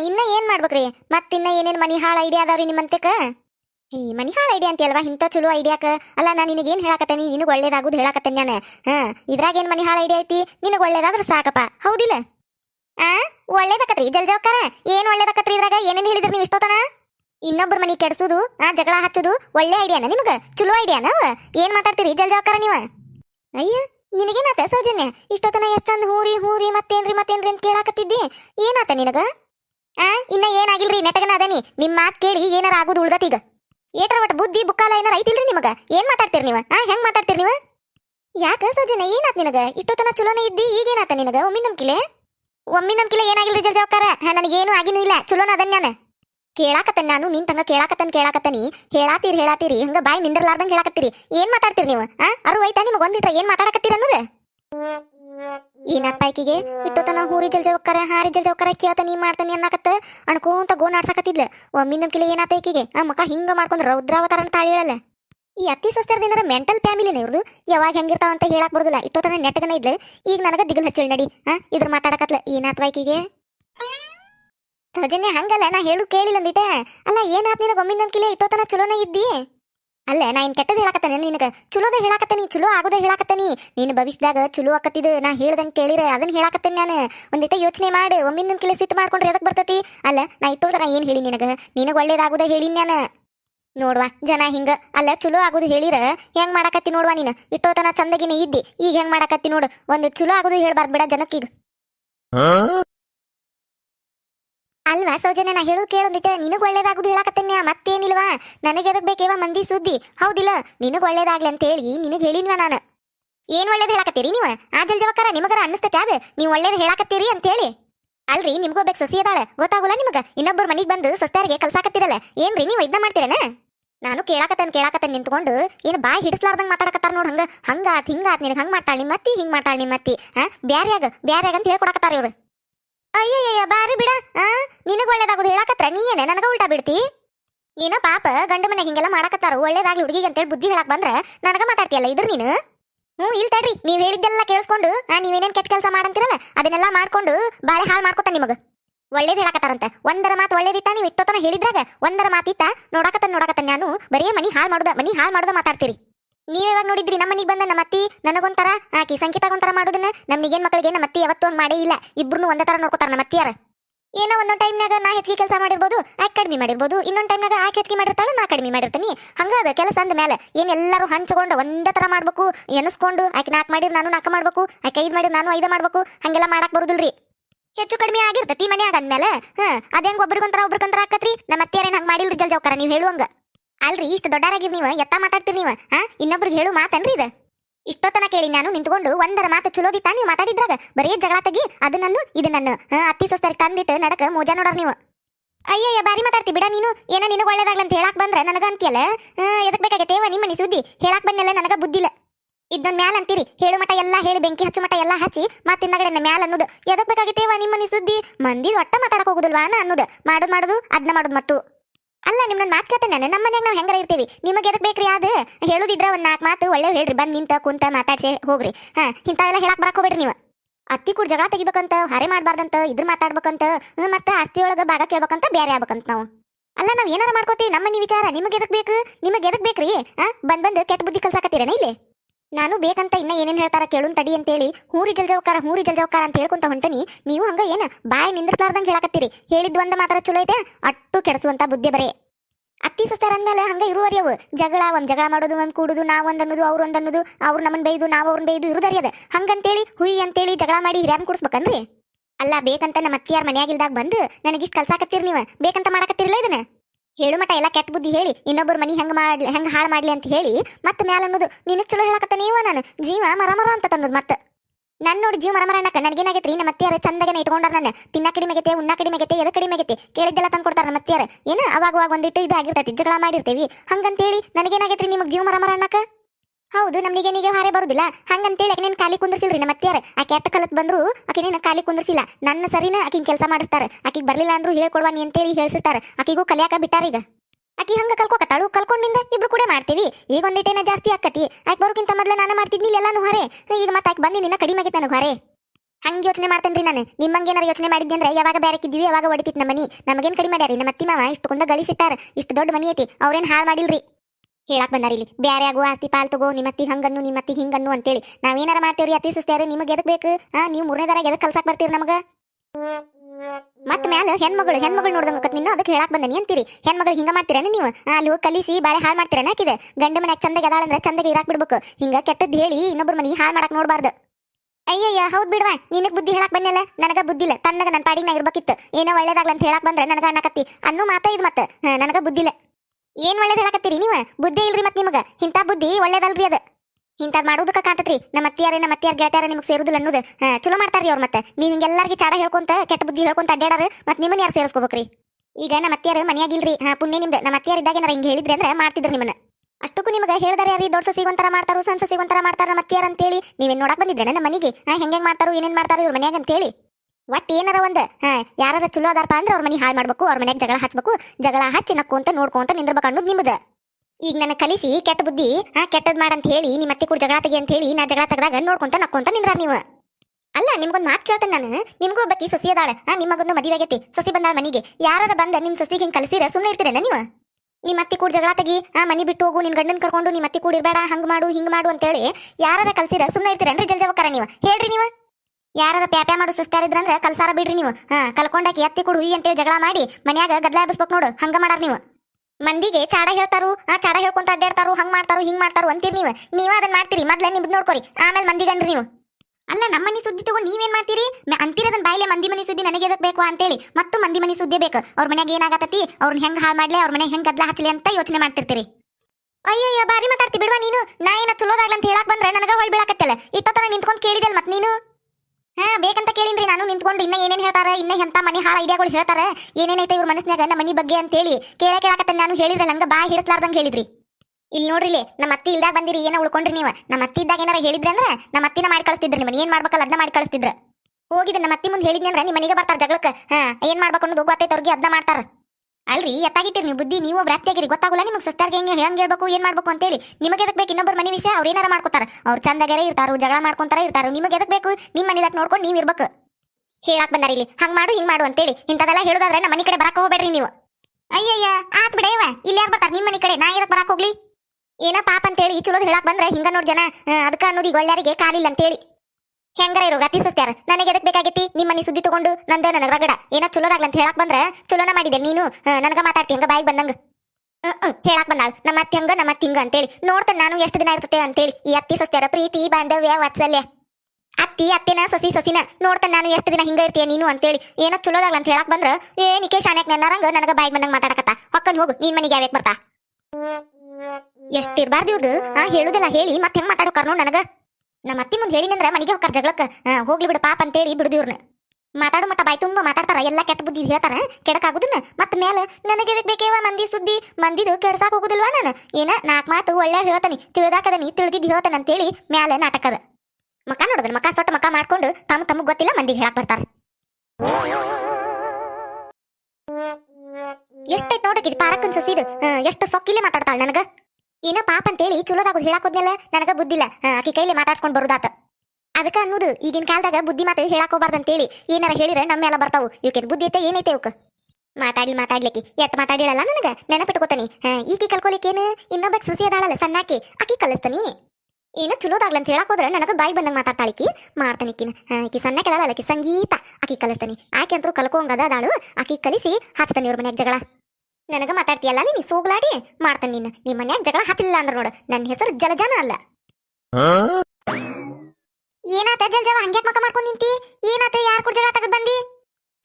ಇನ್ನ ಏನ್ ಮಾಡ್ಬೇಕ್ರಿ? ಮತ್ತಿನ್ನ ಏನೇನ್ ಮನಿ ಹಾಳ ಐಡಿಯಾ ಅದಾವ್ರಿ ನಿಮ್ಮಂತೆಕ ಈ ಮನಿ ಹಾಳ ಐಡಿಯಾ ಅಂತೀಯಲ್ವಾ? ಇಂಥ ಚಲೋ ಐಡಿಯಾಕ ಅಲ್ಲ ನಾ ನಿನಗೇನು ಹೇಳಾಕತ್ತೇನಿ? ನಿನಗೆ ಒಳ್ಳೇದಾಗುದು ಹೇಳಾಕತ್ತೇನೆ ನಾನು. ಹಾಂ ಇದ್ರಾಗ ಏನ್ ಮನಿ ಹಾಳ ಐಡಿಯಾ ಐತಿ? ನಿನಗೆ ಒಳ್ಳೇದಾದ್ರೆ ಸಾಕಪ್ಪ. ಹೌದಿಲ್ಲ? ಆ, ಒಳ್ಳೇದಕತ್ರಿ ಜಲ್ಜಾವ್ಕಾರ ಏನು ಒಳ್ಳೇದಕ್ಕತ್ರಿ ಇದ್ರಾಗ? ಏನೇನು ಹೇಳಿದ್ರಿ ನೀವು ಇಷ್ಟೋತನ? ಇನ್ನೊಬ್ಬರ ಮನೆ ಕೆಡ್ಸುದು, ಆ, ಜಗಳ ಹಚ್ಚುದು ಒಳ್ಳೆ ಐಡಿಯಾನ ನಿಮಗೆ? ಚಲೋ ಐಡಿಯಾನ ಏನ್ ಮಾತಾಡ್ತೀರಿ ಜಲ್ಜಾವ್ಕಾರ ನೀವ? ಅಯ್ಯ, ನಿನಗೇನಾತ ಸೌಜನ್ಯ? ಇಷ್ಟೊತ್ತನ ಎಷ್ಟೊಂದು ಹೂರಿ ಹೂರಿ, ಮತ್ತೇನ್ರಿ ಮತ್ತೇನ್ರಿ ಅಂತ ಕೇಳಾಕತ್ತಿದ್ದಿ? ಏನಾತ ನಿನಗ? ಆ, ಇನ್ನ ಏನಾಗಿಲ್ರಿ ನೆಟಗನ ಅದನಿ ನಿಮ್ಮ ಮಾತು ಕೇಳಿ ಏನಾರ ಆಗುದು ಉಳ್ದತೀಗ ಏಟರ ಒಟ್ಟು ಬುದ್ಧಿ, ಬುಕ್ಕಾಲ ಏನಾರ ಐತಿಲ್ರಿ ನಿಮಗ? ಏನ್ ಮಾತಾಡ್ತೀರಿ ನೀವು? ಹಾ ಹೆಂಗ್ ಮಾತಾಡ್ತೀರಿ ನೀವು? ಯಾಕ ಸೌಜನ್ಯ, ಏನಾತ್ ನಿನಗ? ಇಷ್ಟೊತ್ತನ ಚಲೋನೇ ಇದ್ದಿ, ಈಗೇನಾತ ನಿನಗ? ಒಮ್ಮೆ ನಂಬಿಕೆ ಒಮ್ಮೆ ನಂಬಿಕೆ ಏನಾಗಿಲ್ರಿ ಜಲ್ಜಾವ್ಕಾರ ನನಗೇನು ಆಗಿನೂ ಇಲ್ಲ. ಚಲೋನ ಅದನ್ ನಾನು. ಕೇಳಾಕತ್ತನ್ ನಾನು, ನಿನ್ ತಂಗ ಕೇಳಾಕತ್ತನ್, ಕೇಳಾಕತ್ತನಿ. ಹೇಳಾತೀರಿ ಹೇಳಾತೀರಿ. ಹಂಗ ಬಾಯಿ ನಿಂದ್ರಲಾರ್ದಂಗ್ ಹೇಳಾಕತ್ತೀರಿ. ಏನ್ ಮಾತಾಡ್ತೀರಿ ನೀವು? ಆ ಅರು ಐತಾ ನಿಮಗ್ ಒಂದಿಟ್ರ ಏನ್ ಮಾತಾಡಕತ್ತೀರ ಅನ್ನೋದು? ಏನಪ್ಪ ಈಕಿಗೆ ಇಟ್ಟೋತನ ಹೂರಿ ಜಲ್ ಜವಕ್ಕರ, ಹಾರಿ ಜಲ್ ಜವಕ್ಕರ ಕೇಳ್ತ ನೀ ಮಾಡ್ತಾನೆ ಅನ್ನಕತ್ತ. ಅನ್ಕೋಂತ ಗೋನ್ ಆಡ್ಸಕತ್ತಿದ್ಲ ಒಮ್ಮೆ ಕಿಲೆ ಏನಾತ ಈಕಿಗೆ ಆ ಮಕ ಹಿಂಗ ಮಾಡ್ಕೊಂಡ್ ರೌದ್ರಾವತಾರ ತಾಳಿಳಲ್ಲ ಈ ಅತ್ತಿ ಸುಸ್ತರದಿಂದ ಮೆಂಟಲ್ ಫ್ಯಾಮಿಲಿನ ಇವ್ರದು. ಯಾವಾಗ ಹೆಂಗಿರ್ತಾವ ಅಂತ ಹೇಳಕ್ ಬರುದಿಲ್ಲ. ಇಟ್ಟೋತನ ನೆಟ್ಟಗನ ಇದ್ಲ. ಈಗ ನನಗ ದಿಗಲ್ ಹಚ್ಚಿ ನಡಿ. ಆ, ಇದ್ರ ಮಾತಾಡಕತ್ಲ. ಏನಾತ್ವ ಈಕಿಗೆ ಹಂಗಲ್ಲ. ನಾ ಹೇಳು ಕೇಳಿಲ್ಲ ಅಂದಿಟ್ಟೆ. ಅಲ್ಲ, ಏನಾತ್ ನಿನಗ ಕಿಲೆ ಇತ್ತೋತನ ಇಟ್ಟೋತನ ಚಲೋನ ಇದ್ದಿ? ಅಲ್ಲ, ನಾ ಇನ್ ಕೆಟ್ಟದ್ ಹೇಳಾಕತ್ತೇನೆ, ನಿನಗ. ಚಲೋದ ಹೇಳಾಕತ್ತೇನಿ, ಚಲೋ ಆಗೋದ ಹೇಳಾಕತ್ತೇನಿ. ನೀನು ಭವಿಷ್ಯದಾಗ ಚಲೋ ಆಕತ್ತಿದ, ನಾ ಹೇಳ್ದಂಗೆ ಕೇಳಿರ ಅದನ್ನ ಹೇಳಾಕತ್ತೇನೆ ನಾನು. ಒಂದಿಟ ಯೋಚನೆ ಮಾಡಿ, ಒಮ್ಮಿಂದ ನಮ್ ಕಿಲೆ ಸಿಟ್ಟು ಮಾಡ್ಕೊಂಡ್ರೆ ಎದಕ್ಕೆ ಬರ್ತತಿ? ಅಲ್ಲ, ನಾ ಇಟ್ಟೋದ್ರ ಏನು ಹೇಳಿ ನಿನಗ? ನಿನಗ ಒಳ್ಳೇದಾಗೋದೇ ಹೇಳಿ ನಾನು. ನೋಡ್ವಾ, ಜನ ಹಿಂಗ. ಅಲ್ಲ, ಚಲೋ ಆಗೋದು ಹೇಳಿರ, ಹೆಂಗ್ ಮಾಡಾಕತ್ತಿ ನೋಡ್ವಾ ನೀನು? ಇಟ್ಟೋತನ ಚಂದಗಿನ ಇದ್ದಿ, ಈಗ ಹೆಂಗ್ ಮಾಡಾಕತ್ತಿ ನೋಡು. ಒಂದ್ ಚಲೋ ಆಗೋದು ಹೇಳ್ಬಾರ್ದು ಬಿಡ ಜನಕ್ಕೀಗ. ಅಲ್ವಾ ಸೌಜನ್ಯ, ನಾ ಹೇಳು ಕೇಳೊಂದಿಟ್ಟ, ನಿನಗ್ ಒಳ್ಳೇದಾಗುದು ಹೇಳಾಕತ್ತೇನ್ಯಾ? ಮತ್ತೇನಿಲ್ವಾ? ನನಗೆ ಎದಕ್ ಬೇಕೇವ ಮಂದಿ ಸುದ್ದಿ? ಹೌದಿಲ್ಲ, ನಿನಗ್ ಒಳ್ಳೇದಾಗ್ಲಿ ಅಂತ ಹೇಳಿ ನಿನಗ್ ಹೇಳಿನ್ವ ನಾನು. ಏನ್ ಒಳ್ಳೇದ್ ಹೇಳಾಕತ್ತೀರಿ ನೀವು? ಆ ಜಲ್ಜವಕ್ಕಾರ ನಿಮಗರ ಅನ್ನಿಸ್ತೈತೆ ಅದ ನೀವು ಒಳ್ಳೇದ್ ಹೇಳಾಕತ್ತೀರಿ ಅಂತ ಹೇಳಿ ಅಲ್ರಿ, ನಿಮ್ಗೂ ಬೇಕು ಸೊಸಿ ಅದಾಳ. ಗೊತ್ತಾಗುಲ್ಲ ನಿಮಗ? ಇನ್ನೊಬ್ಬರ ಮನಿಗ್ ಬಂದು ಸೊಸ್ತಾರಿಗೆ ಕಲ್ಸಾಕತ್ತಿರಲ್ಲ ಏನ್ರಿ ನೀವು ಇದನ್ನ ಮಾಡ್ತೀರನ? ನಾನು ಕೇಳಾಕತ್ತನ್ ಕೇಳಾಕತ್ತನ್ ನಿಂತ್ಕೊಂಡು ಏನ್ ಬಾಯಿ ಹಿಡಿಸ್ಲಾರ್ದಂಗ್ ಮಾತಾಡಕತ್ತಾರ ನೋಡ್ ಹಂಗ. ಹಂಗಾತ್, ಹಿಂಗಾತ್, ನಿನಗ್ ಹಂಗ್ ಮಾಡ್ತಾಳ ಹಿಂಗ ಹಿಂಗ್ ಮಾಡ್ತಾಳ ನಿಮ್ಮತ್ತಿ. ಹಾ ಬ್ಯಾರ್ಯಾಗ ಬ್ಯಾರ್ಯಾಗ ಅಂತ ಹೇಳ್ಕೊಡಕತ್ತಾರ ಇವ್ರು. ಅಯ್ಯಯ್ಯ ಬಾರಿ ಬಿಡ. ಆ, ನಿನಗೆ ಒಳ್ಳೇದಾಗೋದು ಹೇಳಾಕತ್ರ. ನೀ ಏನೇ ನನಗ ಉಲ್ಟಾ ಬಿಡ್ತಿ. ಏನೋ ಪಾಪ, ಗಂಡ ಮನೆ ಹಿಂಗೆಲ್ಲ ಮಾಡಾಕತ್ತಾರ. ಒಳ್ಳೇದಾಗ್ಲಿ ಹುಡುಗಿಗೆ ಅಂತೇಳಿ ಬುದ್ಧಿ ಹೇಳಕ್ ಬಂದ್ರ ನನಗ ಮಾತಾಡ್ತಿಯಲ್ಲ ಇದ್ರ ನೀನು? ಹ್ಞೂ ಇಲ್ಲ ತಡ್ರಿ. ನೀವು ಹೇಳಿದ್ದೆಲ್ಲ ಕೇಳಿಸ್ಕೊಂಡು, ಆ, ನೀವೇನೇನ್ ಕೆಟ್ಟ ಕೆಲಸ ಮಾಡಂತಿರಲ್ಲ, ಅದನ್ನೆಲ್ಲ ಮಾಡ್ಕೊಂಡು ಬಾಳೆ ಹಾಳು ಮಾಡ್ಕೊತ ನಿಮಗ. ಒಳ್ಳೇದು ಹೇಳಾಕತ್ತಾರಂತ. ಒಂದರ ಮಾತು ಒಳ್ಳೇದಿತ್ತ ನೀವು ಇಟ್ಟೋತನ ಹೇಳಿದ್ರಾಗ, ಒಂದರ ಮಾತಿತ್ತ ನೋಡಾಕತ್ತ ನೋಡಾಕತ್ತ ನಾನು. ಬರೀ ಮನಿ ಹಾಳು ಮಾಡುದ, ಮನಿ ಹಾಳು ಮಾಡುದ ಮಾತಾಡ್ತೀರಿ. ನೀವ್ ಯಾವಾಗ ನೋಡಿದ್ರಿ ನಮ್ಮ ಮನೆಗೆ ಬಂದ ನಮ್ಮ ಅತ್ತಿ? ನನಗೊಂಥರ? ಆಕಿ ಸಂಗೀತಗೊಂಥರ ಮಾಡೋದನ್ನ? ನಮ್ಮ ನಿಗೇನ್ ಮಕ್ಕಳಿಗೆ ನಮ್ಮ ಅತ್ತಿ ಯಾವತ್ತೂ ಒಂದ್ ಮಾಡೇ ಇಲ್ಲ. ಇಬ್ರು ಒಂದೇ ತರ ನೋಡ್ಕೊತಾರ ನಮ್ಮ ಅತ್ತಿಯಾರ ಏನೋ ಒಂದೊಂದ್ ಟೈಮ್ನಾಗ ನಾ ಹೆಚ್ಚಿಗೆ ಕೆಲಸ ಮಾಡಿರ್ಬೋದು, ಆಕೆ ಕಡಿಮೆ ಮಾಡಿರ್ಬೋದು. ಇನ್ನೊಂದ್ ಟೈಮ್ನಾಗ ಆಕೆ ಹೆಚ್ಚಿಗೆ ಮಾಡಿರ್ತಾಳೆ, ನಾ ಕಡಿಮೆ ಮಾಡಿರ್ತೀನಿ. ಹಂಗಾದ ಕೆಲಸ ಅಂದ ಮೇಲೆ ಏನ್ ಎಲ್ಲರೂ ಹಂಚ್ಕೊಂಡು ಒಂದೇ ತರ ಮಾಡ್ಬೇಕು. ಎನಸ್ಕೊಂಡು ಆಕೆ ನಾಲ್ಕು ಮಾಡಿರ್ ನಾನು ನಾಲ್ಕು ಮಾಡ್ಬೇಕು, ಆಕೆ ಐದು ಮಾಡಿರ್ ನಾನು ಐದು ಮಾಡ್ಬೇಕು. ಹಂಗೆಲ್ಲ ಮಾಡಕ್ ಬರುದಿಲ್ರಿ. ಹೆಚ್ಚು ಕಡಿಮೆ ಆಗಿರ್ತತಿ ಮನೆ ಆಗಂದ್ಮೇಲೆ ಹಾ, ಅದೇ ಒಬ್ರಿಗೊಂತರ ಒಬ್ರಿಗೊಂತರ ಆಕತ್ರಿ? ನಮ್ಮ ಅತ್ತಿಯಾರೇನ್ ಹಂಗೆ ಮಾಡಿಲ್ರಿ ಜಲ್ ಜೌಕರ ನೀವ್ ಹೇಳುವಂಗ ಅಲ್ರಿ ಇಷ್ಟು ದೊಡ್ಡರಾಗಿರ್ ನೀವ ಎತ್ತ ಮಾತಾಡ್ತೀರಿ ನೀವ ಹಾ? ಇನ್ನೊಬ್ರಿಗೆ ಹೇಳು ಮಾತನ್ರಿ ಇದ. ಇಷ್ಟೊತ್ತನ ಕೇಳಿ ನಾನು ನಿಂತ್ಕೊಂಡು ಒಂದರ ಮಾತು ಚಲೋದಿತ್ತ ನೀವು ಮಾತಾಡಿದ್ರಾಗ? ಬರೀ ಜಗಳ ತೆಗಿ ಅದನ್ನು ನನ್ನ ಇದು ನನ್ನ ಹಾ, ಅತ್ತಿ ಸೊಸ್ತಾರಿ ತಂದಿಟ್ಟು ನಡಕ ಮೋಜಾ ನೋಡ್ರ ನೀವು. ಅಯ್ಯಯ್ಯ ಬಾರಿ ಮಾತಾಡ್ತಿ ಬಿಡ ನೀನು. ಏನ ನಿನಗೆ ಒಳ್ಳೇದಾಗ್ಲಂತ ಹೇಳಕ್ ಬಂದ್ರೆ ನನಗ ಅಂತೀಯಲ್ಲ? ಎದಕ್ ಬೇಕಾಗೈತೇವ ನಿಮ್ಮ ಮನಿ ಸುದ್ದಿ? ಹೇಳಕ್ ಬಂದಲ್ಲ ನನಗ ಬುದ್ಧಿಲ್ಲ. ಇದೊಂದ್ ಮ್ಯಾಲ ಅಂತೀರಿ ಹೇಳು ಮಠ ಎಲ್ಲಾ ಹೇಳಿ ಬೆಂಕಿ ಹಚ್ಚು ಮಠ ಎಲ್ಲಾ ಹಚ್ಚಿ ಮತ್ತೆ ಹಿಂದಗಡೆ ಮ್ಯಾಲ ಅನ್ನೋದು. ಎದಕ್ ಬೇಕಾಗೈತೇವ ನಿಮ್ಮ ಸುದ್ದಿ? ಮಂದಿ ಒಟ್ಟ ಮಾತಾಡಕ್ ಹೋಗುದಿಲ್ವಾ ಅನ್ನ ಅನ್ನೋದು. ಮಾಡೋದ್ ಮಾಡುದು ಅದ್ನ ಮಾಡೋದು ಮತ್ತು. ಅಲ್ಲ ನಿಮ್ಮನ್ನ ಮಾತು ಕೇಳ್ತೇನೆ ನಾನು. ನಮ್ಮ ಮನ್ಯಾಗ ನಾವು ಹೆಂಗಾರ ಇರ್ತೀವಿ? ನಿಮಗೆ ಎದಕ್ ಬೇಕ್ರಿ ಅದು? ಹೇಳುದಿದ್ರ ಒಂದ್ ನಾಲ್ಕು ಮಾತು, ಒಳ್ಳೆ ಹೇಳ್ರಿ. ಬಂದ್ ನಿಂತ, ಕುಂತ ಮಾತಾಡ್ಸಿ, ಹೋಗ್ರಿ. ಹಾ, ಇಂಥವೆಲ್ಲ ಹೇಳಕ್ ಬರಕ್ ಹೋಗ್ಬೇಡ್ರಿ ನೀವು. ಅತ್ತಿ ಕೂಡ ಜಗಳ ತೆಗಿಬೇಕಂತ, ಹರೆ ಮಾಡಬಾರ್ದಂತ, ಇದ್ರ ಮಾತಾಡ್ಬೇಕಂತ ಮತ್ತೆ ಆಸ್ತಿ ಒಳಗ ಭಾಗ ಕೇಳ್ಬೇಕಂತ ಬೇರೆ ಆಗ್ಬೇಕಂತ ನಾವು. ಅಲ್ಲ, ನಾವ್ ಏನಾರ ಮಾಡ್ಕೋತೀವಿ? ನಮ್ಮ ಮನಿ ವಿಚಾರ. ನಿಮಗೆ ಎದಕ್ ಬೇಕು? ನಿಮಗೆ ಎದಕ್ ಬೇಕ್ರಿ? ಆ ಬಂದ್ ಬಂದ್ ಕೆಟ್ಟ ಬುದ್ಧಿ ಕಲ್ಸಾಕತ್ತೀರೇನ ಇಲ್ಲಿ? ನಾನು ಬೇಕಂತ ಇನ್ನ ಏನೇನ್ ಹೇಳ್ತಾರ ಕೇಳುನ್ ತಡಿ ಅಂತೇಳಿ ಹೂರಿ ಜಲ್ಜವಕಾರ ಹೂರಿ ಜಲ್ಜವಕಾರ ಅಂತ ಹೇಳ್ಕೊಂತ ಹೊಂಟನಿ. ನೀವು ಹಂಗ ಏನ ಬಾಯ್ ನಿಂದ್ರಲಾರ್ದಂಗ್ ಹೇಳಕತ್ತೀರಿ. ಹೇಳಿದ್ ಒಂದ ಮಾತ್ರ ಚಲೋ ಐತೆ, ಅಟ್ಟು ಕೆಡಸುವಂತ ಬುದ್ಧಿ ಬರೇ. ಅತ್ತಿ ಅಂದಮೇಲೆ ಹಂಗ ಇರುವರಿ ಅವು. ಜಗಳ, ಒಂದ್ ಜಗಳ ಮಾಡೋದು, ಒಂದ್ ಕೂಡುದು, ನಾವ್ ಒಂದ್ ಅನ್ನೋದು, ಅವ್ರ ಒಂದ್ ಅನ್ನೋದು, ಅವ್ರ ನಮ್ಮನ್ ಬೈದು ನಾವ್ ಅವ್ರನ್ನ ಬೈದು ಇರುದರಿ ಅದ. ಹಂಗಂತೇಳಿ ಹುಯಿ ಅಂತೇಳಿ ಜಗಳ ಮಾಡಿ ಹಿರಿಯನ್ ಕುಡಿಸ್ಬೇಕನ್ರಿ? ಅಲ್ಲ, ಬೇಕಂತ ನಮ್ಮ ಅತ್ತಿಯಾರ ಮನೆಯಾಗಿಲ್ದಾಗ ಬಂದು ನನಗಿಷ್ಟು ಕಲ್ಸಾಕತ್ತೀರಿ ನೀವು? ಬೇಕಂತ ಮಾಡಕತ್ತೀರಲ್ಲ ಇದನ್ನ? ಹೇಳು ಮಟ ಎಲ್ಲ ಕೆಟ್ಟ ಬುದ್ಧಿ ಹೇಳಿ, ಇನ್ನೊಬ್ಬರು ಮನಿ ಹೆಂಗ್ ಮಾಡ್ಲಿ, ಹೆಂಗ್ ಹಾಳು ಮಾಡ್ಲಿ ಅಂತ ಹೇಳಿ, ಮತ್ತೆ ಮ್ಯಾಲ ಅನ್ನೋದು ನಿನಗ್ ಚಲೋ ಹೇಳಕತ್ತ ನೀವ ನಾನು. ಜೀವ ಮರ ಮರ ಅಂತ ತನ್ನೋದು ಮತ್ತೆ. ನನ್ ನೋಡಿ ಜೀವ ಮರ ಮರ ಅನ್ನಕ ನನಗೇನಾಗೈತ್ರಿ ನಮ್ಮ ಅತ್ತಿಯಾರ ಚಂದಗನ ಇಟ್ಕೊಂಡಾರ ನನ್ನ ತಿನ್ನ ಕಡಿಮೆ ಆಗೈತೆ, ಉಣ್ಣ ಕಡಿಮೆ ಆಗೈತೆ, ಎದ ಕಡಿಮೆ ಆಗೈತೆ, ಕೇಳಿದ್ದೆಲ್ಲ ತಂದು ಕೊಡ್ತಾರ ನಮ್ಮ ಅವಾಗ ಅವಾಗ ಒಂದಿಟ್ಟು ಇದಾಗಿರ್ತೈತಿ ಜಗಳ ಮಾಡಿರ್ತೀವಿ. ಹಂಗಂತೇಳಿ ನನಗೇನಾಗೈತ್ರಿ ನಿಮಗ್ ಜೀವ ಮರ ಮರ ಅನ್ನಕ? ಹೌದು ನಮ್ಗೆ ನೀಗೆ ಹಾರೆ ಬರುದಿಲ್ಲ. ಹಂಗಂತೇಳಿ ಆಕೆ ನೀನ್ ಖಾಲಿ ಕುಂದ್ರಸಿಲ್ರಿ ನಮ್ಮ ಅತ್ತಿಯಾರ. ಆ ಕೆಟ್ಟ ಕಲತ್ ಬಂದ್ರು ಆಕೆ ನೀನ್ ಖಾಲಿ ಕುಂದ್ರಸಿಲ್ಲ. ನನ್ನ ಸರಿನ ಆಕಿನ ಕೆಲಸ ಮಾಡಿಸ್ತಾರ. ಆಕಿಗೆ ಬರ್ಲಿಲ್ಲ ಅಂದ್ರು ಹೇಳ್ಕೊಡ್ವಾ ನೀ ಅಂತೇಳಿ ಹೇಳ್ಸಿರ್ತಾರ. ಆಕಿಗೂ ಕಲಿಯಾಕ ಬಿಟ್ಟಾರ ಈಗ. ಆಕಿ ಹಂಗ ಕಲ್ಕೋಕತ್ತಾಳು. ಕಲ್ಕೊಂಡಿಂದ ಇಬ್ರು ಕೂಡ ಮಾಡ್ತೀವಿ. ಈಗ ಒಂದಿಟ್ಟೇನ ಜಾಸ್ತಿ ಆಕತಿ. ಆಕೆ ಬರೋಕ್ಕಿಂತ ಮೊದ್ಲ ನಾನು ಮಾಡ್ತಿದ್ನಿ ಎಲ್ಲಾನು ಹೊರೆ. ಈಗ ಮತ್ತೆ ಆಕೆ ಬಂದಿನ ಕಡಿಮೆ ಆಗೈತೆ ನನಗೆ ಹೊರೆ. ಹಂಗೆ ಯೋಚನೆ ಮಾಡ್ತೇನ್ರಿ ನಾನು. ನಿಮ್ಮಂಗೇನಾರ ಯೋಚನೆ ಮಾಡಿದ್ದೆ ಅಂದ್ರೆ ಯಾವಾಗ ಬೇರೆಕ್ಕಿದ್ವಿ ಯಾವಾಗ ಹೊಡಿತಿತ್ತು ನಮ್ಮ ಮನಿ. ನಮಗೇನ್ ಕಡಿಮೆ ಮಾಡ್ಯಾರಿ? ನಮ್ಮ ಅತ್ತಿ ಮಾವ ಇಷ್ಟು ಕೊಂದ ಗಳಿಸಿಟ್ಟಾರ ಇಷ್ಟು ದೊಡ್ಡ ಮನಿ ಐತಿ. ಅವ್ರೇನು ಹಾಳು ಮಾಡಿಲ್ರಿ. ಹೇಳಕ್ ಬಂದಾರ ಇಲ್ಲಿ. ಬ್ಯಾರೆ ಆಗುವ ಆಸ್ತಿ ಪಾಲ್ ತಗೋ ನಿಮ್ಮತ್ತಿ ಹಂಗನ್ನು ನಿಮ್ಮತ್ತಿ ಹಿಂಗನ್ನು ಅಂತೇಳಿ. ನಾವೇನಾರ ಮಾಡ್ತೇವ್ರಿ ಅತಿ ಸುಸ್ತ್ಯಾರ, ನಿಮಗೆ ಎದಕ್ ಬೇಕು? ಆ, ನೀವು ಮೂರನೇದಾರಾಗ ಎದಕ್ ಕಲ್ಸಾಕ್ ಬರ್ತೀರಿ ನಮಗ? ಮತ್ ಮ್ಯಾಲ ಹೆಣ್ಮಗಳು ಹೆಣ್ಮಗಳು ನೋಡ್ದಂಗ ನಿನ್ನ ಅದಕ್ಕೆ ಹೇಳಕ್ ಬಂದನಿ ಅಂತೀರಿ. ಹೆಣ್ಮಗಳು ಹಿಂಗ ಮಾಡ್ತೀರೇನ ನೀವು? ಅಲ್ಲಿ ಹೋಗಿ ಕಲಿಸಿ ಬಾಳೆ ಹಾಳು ಮಾಡ್ತೀರೇನ ಹಾಕಿದೆ ಗಂಡ ಮನ್ಯಾಗ ಚಂದಗೆ ಅದಾಳಂದ್ರೆ ಚಂದಗೆ ಇರಾಕ್ ಬಿಡ್ಬೇಕು. ಹಿಂಗ ಕೆಟ್ಟದ್ ಹೇಳಿ ಇನ್ನೊಬ್ಬರ ಮನಿ ಹಾಳು ಮಾಡಕ್ ನೋಡ್ಬಾರ್ದು. ಅಯ್ಯಯ್ಯ, ಹೌದ್ ಬಿಡ್ವಾ. ನಿನಗ್ ಬುದ್ಧಿ ಹೇಳಕ್ ಬಂದಲ್ಲ? ನನಗ ಬುದ್ಧಿಲ್ಲ ತನ್ನಗ ನನ್ನ ಪಾಡಿಗೆ ನಾ ಇರ್ಬೇಕಿತ್ತು. ಏನೋ ಒಳ್ಳೇದಾಗ್ಲ ಅಂತ ಹೇಳಕ್ ಬಂದ್ರೆ ನನಗ ಅನ್ನಕತ್ತಿ. ಅನ್ನೋ ಮಾತ ಇದು ಮತ್ತೆ. ನನಗ ಬುದ್ಧಿಲ್ಲ ಏನ್ ಒಳ್ಳೇದ್ ಹೇಳಕತ್ತೀರಿ ನೀವ? ಬುದ್ಧಿ ಇಲ್ರಿ ಮತ್ ನಿಮಗ. ಇಂತ ಬುದ್ಧಿ ಒಳ್ಳೇದಲ್ರಿ ಅದ. ಇಂಥದ್ ಮಾಡುದಕ್ಕ ಕಾಂತತ್ರಿ ನಮ್ಮ ಅತ್ತಿಯಾರ ನಮ್ಮ ಅತ್ತಿಯಾರ, ಗೆಳತಿಯಾರ ನಿಮ್ಗೆ ಸೇರುದಿಲ್ಲ ಅನ್ನೋದು. ಚಲೋ ಮಾಡ್ತಾರ್ರಿ ಅವ್ರ ಮತ್ತೆ ನೀವ್ ಹಿಂಗೆಲ್ಲಾರ್ಗಿ ಚಾಡ ಹೇಳ್ಕೊಂತ, ಕೆಟ್ಟ ಬುದ್ಧಿ ಹೇಳ್ಕೊಂತ ಅಡ್ಡಾಡಾರ ಮತ್ ನಿಮ್ಮನ್ನ ಯಾರು ಸೇರಿಸ್ಕೋಬೇಕ್ರಿ? ಈಗ ನಮ್ಮ ಅತ್ತಿಯಾರ ಮನೆಯಾಗಿಲ್ರಿ ಹಾ, ಪುಣ್ಯ ನಿಮ್ದು. ನಮ್ಮ ಅತ್ತಿಯಾರ ಇದ್ದಾಗ ಏನಾರ ಹಿಂಗೆ ಹೇಳಿದ್ರಿ ಅಂದ್ರೆ ಮಾಡ್ತಿದ್ರು ನಿಮ್ಮನ್ನ. ಅಷ್ಟಕ್ಕೂ ನಿಮಗೆ ಹೇಳಿದಾರೆ ಯಾರಿ ದೊಡ್ಡ ಸಸಿಗೆ ಒಂಥರ ಮಾಡ್ತಾರೋ ಸಣ್ಣ ಸಸಿಗೆ ಒಂಥರ ಮಾಡ್ತಾರ ಮತ್ತಿಯಾರ ಅಂತೇಳಿ. ನೀವೇನ್ ನೋಡಕ್ ಬಂದಿದ್ರೆ ನಮ್ಮ ಮನೆಗೆ? ಹಾ ಹೆಂಗ್ ಮಾಡ್ತಾರೋ, ಏನೇನ್ ಮಾಡ್ತಾರೋ ಇವ್ರ ಮನೆಯಾಗ ಅಂತೇಳಿ. ಒಟ್ಟು ಏನಾರ ಒಂದು, ಹಾ ಯಾರ ಚಲೋ ಅದಾರಪ್ಪ ಅಂದ್ರೆ ಅವ್ರ ಮನೆ ಹಾಳು ಮಾಡ್ಬೇಕು, ಅವ್ರ ಮನೆಗೆ ಜಗಳ ಹಚ್ಬೇಕು, ಜಗಳ ಹಚ್ಚಿ ನಕ್ಕೊಂತ ನೋಡ್ಕೊಂತ ನಿಂದ್ರಬೇಕು ಅನ್ನೋದು ನಿಮ್ದು ಈಗ ನನ್ನ ಕಲಿಸಿ ಕೆಟ್ಟ ಬುದ್ಧಿ, ಹಾ, ಕೆಟ್ಟದ್ ಮಾಡಂತ ಹೇಳಿ ನಿಮ್ಮ ಮತ್ತೆ ಕೂಡ ಜಗಳ ತೆಗಿ ಅಂತ ಹೇಳಿ ನಾ ಜಗಳ ತೆಗ್ದಾಗ ನೋಡ್ಕೊಂತ ನಕ್ಕೊಂತ ನಿಂದ್ರ ನೀವು. ಅಲ್ಲ, ನಿಮ್ಗೊಂದು ಮಾತು ಕೇಳ್ತೇನೆ ನಾನು. ನಿಮಗೂ ಒಬ್ಬಕಿ ಸಸಿ ಅದಾಳ. ಹಾ ನಿಮಗೊಂದು ಮದುವೆ ಆಗೈತಿ. ಸೊಸಿ ಬಂದಾಳ ಮನೆಗೆ. ಯಾರ ಬಂದ ನಿಮ್ ಸೊಸಿಗೆ ಹಿಂಗೆ ಕಲಿಸಿರ ಸುಮ್ಮನೆ ಇರ್ತೀರೇನ ನೀವು? ನಿಮ್ಮ ಅತ್ತಿ ಕೂಡ ಜಗಳ ತೆಗಿ ಆ ಮನೆ ಬಿಟ್ಟು ಹೋಗು, ನಿನ್ ಗಂಡನ ಕರ್ಕೊಂಡು ನಿಮ್ಮ ಅತ್ತಿ ಕೂಡ ಇರಬೇಡ, ಹಂಗ್ ಮಾಡು, ಹಿಂಗ್ ಮಾಡು ಅಂತೇಳಿ ಯಾರ ಕಲಿಸಿರ ಸುಮ್ಮನೆ ಇರ್ತೀರೇನ್ರಿ ಜಲ್ಜವಕ್ಕಾರ ನೀವು? ಹೇಳ್ರಿ ನೀವು. ಯಾರ ಪ್ಯಾಪ್ಯಾ ಮಾಡು ಸುಸ್ತಾರಿದ್ರಂದ್ರೆ ಕಲ್ಸಾರ ಬಿಡ್ರಿ ನೀವು. ಹಾ, ಕಲ್ಕೊಂಡಾಕಿ ಎತ್ತಿ ಕೊಡು, ಹುಯಿ ಅಂತೇಳಿ ಜಗಳ ಮಾಡಿ ಮನ್ಯಾಗ ಗದ್ಲ ಎಬ್ಬಿಸ್ಬೇಕು ನೋಡು, ಹಂಗ ಮಾಡಾರ ನೀವು. ಮಂದಿಗೆ ಚಾಡ ಹೇಳ್ತಾರು, ಆ ಚಾಡ ಹೇಳ್ಕೊಂತ ಅಡ್ಡಾಡ್ತಾರು, ಹಂಗ್ ಮಾಡ್ತಾರು, ಹಿಂಗ್ ಮಾಡ್ತಾರು ಅಂತೀರಿ ನೀವು. ನೀವ ಅದನ್ನ ಮಾಡ್ತೀರಿ, ಮೊದ್ಲ ನಿಮ್ದು ನೋಡ್ಕೊರಿ, ಆಮೇಲೆ ಮಂದಿಗನ್ರಿ ನೀವು. ಅಲ್ಲ, ನಮ್ಮ ಮನಿ ಸುದ್ದಿ ತಗೊಂಡು ನೀವೇನ್ ಮಾಡ್ತೀರಿ? ಮ- ಅಂತೀರದನ್ ಬಾಯಿಲೆ ಮಂದಿ ಮನಿ ಸುದ್ದಿ ನನಗೆ ಎದಕ್ ಬೇಕು ಅಂತೇಳಿ. ಮತ್ತು ಮಂದಿ ಮನಿ ಸುದ್ದಿ ಬೇಕು. ಅವ್ರ ಮನ್ಯಾಗ ಏನಾಗತ್ತತಿ ಅವ್ರನ್ನ ಹೆಂಗ್ ಹಾಳು ಮಾಡ್ಲಿ? ಅವ್ರ ಮನ್ಯಾಗ ಹೆಂಗ್ ಗದ್ಲ ಹಚ್ಚಲಿ ಅಂತ ಯೋಚನೆ ಮಾಡ್ತಿರ್ತೀರಿ. ಅಯ್ಯಯ್ಯ, ಬಾರಿ ಮಾತಾಡ್ತಿ ಬಿಡುವ ನೀನು. ನಾ ಏನ ಚಲೋದಾಗ್ಲಂತ ಹೇಳಕ್ ಬಂದ್ರೆ ನನಗ ಹೊಳ್ ಬೀಳಕತ್ತಲ್ಲ. ಇಟ್ಟೊತ್ತನ ನಿಂತ್ಕೊಂಡ್ ಕೇಳಿದಲ್ ಮತ್ ನೀನು? ಹಾ, ಬೇಕಂತ ಕೇಳಿನ್ರಿ ನಾನು. ನಿಂತ್ಕೊಂಡು ಇನ್ನ ಏನೇನ್ ಹೇಳ್ತಾರ, ಇನ್ನ ಎಂತ ಮನೆ ಹಾಳ ಐಡಿಯಾಗಳು ಹೇಳ್ತಾರ, ಏನೇನೈತೆ ಇವ್ರ ಮನಸ್ನ್ಯಾಗ ನಮ್ಮ ಮನಿ ಬಗ್ಗೆ ಅಂತೇಳಿ ಕೇಳ ಕೇಳಕತ್ತ ನಾನು ಹೇಳಿದ್ರೆ ನಂಗೆ ಬಾ ಹಿಡಿಸ್ಲಾರ್ದಂಗೆ ಹೇಳಿದ್ರಿ. ಇಲ್ಲಿ ನೋಡ್ರಿ ನಮ್ಮ ಅತ್ತಿ ಇಲ್ದಾಗ ಬಂದಿರಿ, ಏನ ಉಳ್ಕೊಂಡ್ರಿ ನೀವು? ನಮ್ಮ ಅತ್ತಿ ಇದ್ದಾಗ ಏನಾರ ಹೇಳಿದ್ರೆ ಅಂದ್ರೆ ನಮ್ಮ ಅತ್ತಿನ ಮಾಡಿ ಕಳಿಸ್ತಿದ್ರಿ, ನಿಮ್ಮನ್ನ ಏನ್ ಮಾಡ್ಬೇಕಲ್ಲ ಅದನ್ನ ಮಾಡಿ ಕಳಿಸ್ತಿದ್ರ. ಹೋಗಿದ್ರೆ, ನಮ್ಮ ಅತ್ತಿ ಮುಂದೆ ಹೇಳಿದ್ನಿ ಅಂದ್ರೆ ನಿಮ್ಮ ಮನೆಗೆ ಬರ್ತಾರ ಜಗಳಕ್ಕೆ ಹಾ, ಏನ್ ಮಾಡ್ಬೇಕು ಅನ್ನೋದು ಗೊತ್ತೈತೆ ಅವ್ರಿಗೆ ಅದನ್ನ ಮಾಡ್ತಾರ. ಅಲ್ರಿ ಎತ್ತಾಗಿಟ್ಟಿರಿ ನೀವು ಬುದ್ಧಿ, ನೀವು ಬ್ರಾಸ್ತಿಯಾಗಿರಿ ಗೊತ್ತಾಗಲ್ಲ ನಿಮ್ಗೆ ಸಸ್ತಾರ್ಗೆ ಹೆಂಗೆ ಹೆಂಗೆ ಹೇಳ್ಬೇಕು ಏನ್ ಮಾಡ್ಬೇಕು ಅಂತೇಳಿ. ನಿಮಗೆ ಎದಕ್ ಬೇಕು ಇನ್ನೊಬ್ಬರ ಮನೆ ವಿಷಯ? ಅವ್ರು ಏನಾರ ಮಾಡ್ಕೊತಾರ. ಅವ್ರು ಚಂದಾಗ್ಯಾರ ಇರ್ತಾರು, ಜಗಳ ಮಾಡ್ಕೊಂತಾರ ಇರ್ತಾರು. ನಿಮಗೆ ಎದಕ್ಕೆ ಬೇಕು? ನಿಮ್ಮ ಮನೆದಾಗ ನೋಡ್ಕೊಂಡು ನೀವು ಇರ್ಬೇಕು. ಹೇಳಕ್ ಬಂದಾರ ಇಲ್ಲಿ. ಹಂಗ್ ಮಾಡು, ಹಿಂಗೆ ಮಾಡು ಅಂತೇಳಿ. ಇಂಥದೆಲ್ಲ ಹೇಳೋದಾದ್ರೆ ನಮ್ಮ ಮನೆ ಕಡೆ ಬರಕ್ ಹೋಗಬೇಡ್ರಿ ನೀವು. ಅಯ್ಯಯ್ಯ, ಆತ್ ಬಿಡೇವ ಇಲ್ಲಿ ಯಾರು ಬರ್ತಾರ? ನಿಮ್ಮ ಮನೆ ಕಡೆ. ನಾ ಎದಕ್ಕೆ ಬರಕ್ ಹೋಗ್ಲಿ? ಏನ ಪಾಪ ಅಂತೇಳಿ ಚಲೋದು ಹೇಳಕ್ ಬಂದ್ರೆ ಹಿಂಗ ನೋಡಿ ಜನ. ಅದಕ್ಕ ಅನ್ನೋದು ಈಗ ಒಳ್ಳೆಯರಿಗೆ ಕಾಲಿಲ್ಲ ಅಂತೇಳಿ. ಹೆಂಗಾರ ಇರೋ ಗತಿ ಸಸ್ತ್ಯಾರ ನನಗೆ ಎದಕ್ ಬೇಕಾಗೈತಿ? ನಿಮ್ಮ ಮನೆ ಸುದ್ದಿ ತಗೊಂಡು ನಂದ ನನಗ ರಗಡ. ಏನ ಚಲೋದಾಗ್ಲ ಅಂತ ಹೇಳಕ್ ಬಂದ್ರ ಚಲೋನ ಮಾಡಿದೆ ನೀನು? ನನಗ ಮಾತಾಡ್ತಿ, ಹಂಗ ಬಾಯಿಗೆ ಬಂದಂಗ. ಹೇಳಕ್ ಬಂದಾಳ. ನಮ್ಮ ಅತ್ತಿ ಹಂಗ, ನಮ್ಮ ಅತ್ತಿ ಹಿಂಗ ಅಂತೇಳಿ. ನೋಡ್ತಾನೆ ನಾನು ಎಷ್ಟು ದಿನ ಇರ್ತತೆ ಅಂತೇಳಿ. ಈ ಅತ್ತಿ ಸಸ್ತ್ಯಾರ ಪ್ರೀತಿ, ಬಾಂಧವ್ಯ, ವಾತ್ಸಲ್ಯ. ಅತ್ತಿ, ಅತ್ತಿನ, ಸಸಿ, ಸಸಿನ. ನೋಡ್ತಾನೆ ನಾನು ಎಷ್ಟು ದಿನ ಹಿಂಗ ಇರ್ತೀಯ ನೀನು ಅಂತೇಳಿ. ಏನೋ ಚಲೋದಾಗ್ಲ ಅಂತ ಹೇಳಕ್ ಬಂದ್ರ, ಏ, ನಿಕೇಶ್ ಅನೇಕ ನೆನ್ನಾರಂಗ, ನನಗ ಬಾಯಿಗೆ ಬಂದಂಗ ಮಾತಾಡಕತ್ತ. ಹೊಕ್ಕನ್ ಹೋಗು, ನೀನ್ ಮನೆಗೆ ಯಾವ್ಯಾಕ್ ಬರ್ತಾ? ಎಷ್ಟಿರ್ಬಾರ್ದು ಇವ್ದು ಆ ಹೇಳುದಿಲ್ಲ ಹೇಳಿ, ಮತ್ತೆ ಹೆಂಗ್ ಮಾತಾಡೋ ಕರ್ನೋ ನನಗ? ನಮ್ಮ ಅತ್ತಿ ಮುಂದೆ ಹೇಳಿನಂದ್ರೆ ಮನೆಗೆ ಹೋಗ್ತಾರ ಜಗಳಕ್ಕ. ಹೋಗ್ಲಿ ಬಿಡು ಪಾಪ ಅಂತೇಳಿ ಬಿಡುದು ಇವ್ರನ್ನ ಮಾತಾಡು ಮಟ್ಟ ಬಾಯಿ ತುಂಬ ಮಾತಾಡ್ತಾರ, ಎಲ್ಲಾ ಕೆಟ್ಟ ಬುದ್ಧಿ ಹೇಳ್ತಾರ ಕೆಡಕಾಗುದನ್ನ ಮತ್ತ ಮೇಲೆ ನನಗೆ ಎದಕ್ ಬೇಕೇವ ಮಂದಿ ಸುದ್ದಿ? ಮಂದಿದು ಕೆಡ್ಸಾಕ್ ಹೋಗುದಿಲ್ವಾ ನಾನು? ಏನ ನಾಲ್ಕು ಮಾತು ಒಳ್ಳೆ ಹೇಳ್ತಾನೆ, ತಿಳಿದಾಕದನಿ, ತಿಳಿದಿದ್ದು ಹೇಳ್ತಾನೆ ಅಂತೇಳಿ ಮ್ಯಾಲೆ ನಾಟಕದ. ಮಕ ನೋಡಿದ್ರ, ಮಕ ಸೊಟ್ಟ ಮಕ ಮಾಡ್ಕೊಂಡು ತಮ್ಮ ತಮಗ್ ಗೊತ್ತಿಲ್ಲ ಮಂದಿಗೆ ಹೇಳಕ್ ಬರ್ತಾರ. ಎಷ್ಟೈತ್ ನೋಡಕ್ ಇದು ಪಾರಕ್ಕನ್ ಸಸಿದು? ಎಷ್ಟು ಸೊಕ್ಕಿಲೆ ಮಾತಾಡ್ತಾಳ ನನಗ? ಏನೋ ಪಾಪ ಅಂತೇಳಿ ಚಲೋದಾಗೋದು ಹೇಳಾಕೋದ್ನೆಲ್ಲ, ನನಗ ಬುದ್ಧಿಲ್ಲ. ಆಕಿ ಕೈಲಿ ಮಾತಾಡ್ಸ್ಕೊಂಡ್ ಬರುದಾತ. ಅದಕ್ಕ ಅನ್ನೋದು, ಈಗಿನ ಕಾಲದಾಗ ಬುದ್ಧಿ ಮಾತು ಹೇಳಾಕೋಬಾರ್ದು ಅಂತೇಳಿ ಏನಾರ ಹೇಳಿದ್ರೆ ನಮ್ಮೆಲ್ಲ ಬರ್ತಾವ್. ಇವಕ್ಕೆ ಬುದ್ಧಿ ಐತೆ ಏನೈತೆ ಅವಕ್ಕೆ ಮಾತಾಡಿ, ಮಾತಾಡ್ಲಿಕ್ಕೆ. ಎತ್ ಮಾತಾಡಿರಲ್ಲ ನನಗ? ನೆನಪಿಟ್ಕೋತಾನಿ. ಈಕಿ ಕಲ್ಕೊಲಿಕ್ಕೇನು? ಇನ್ನೊಬ್ಬ ಸುಸಿ ಅದಾಳಲ್ಲ, ಸಣ್ಣಾಕಿ. ಆಕಿ ಕಲಿಸ್ತಾನಿ. ಏನೋ ಚಲೋದಾಗ್ಲ ಅಂತ ಹೇಳಾಕೋದ್ರೆ ನನಗೆ ಬಾಯಿ ಬಂದಂಗ ಮಾತಾಡ್ತಾಳಿಕಿ ಮಾಡ್ತಾನಿಕ್ಕಿನ ಆಕಿ ಸಣ್ಣಕ್ಕೆ ಅದಾಳಲ್ಲ, ಆಕಿ ಸಂಗೀತ. ಆಕಿ ಕಲಿಸ್ತಾನಿ. ಆಕೆ ಅಂತರೂ ಕಲ್ಕೋಂಗದ ಅದಾಳು. ಆಕಿ ಕಲಿಸಿ ಹಚ್ತಾನೆ ಇವ್ರ ಮನೆಯಾಗ ಜಗಳ. ನನಗ ಮಾತಾಡ್ತೀಯಲ್ಲ ನೀ ಸೋಗ್ಲಾಡಿ? ಮಾಡ್ತಾನೆ ನಿನ್ನ. ನಿಮ್ಮ ಮನ್ಯಾಗ ಜಗಳ ಹತ್ತಿಲ್ಲ ಅಂದ್ರ ನೋಡು. ನನ್ನ ಹೆಸರು ಜಲಜನ ಅಲ್ಲ. ಏನಾತ ಜಲಜವಾ? ಹಂಗ್ಯಾಕ್ ಮಕ ಮಾಡ್ಕೊಂಡ್ ನಿಂತಿ? ಏನಾತ ಯಾರ್ ಕೂಡ ಜಗಳ ತೆಗೆದ್ ಬಂದಿ?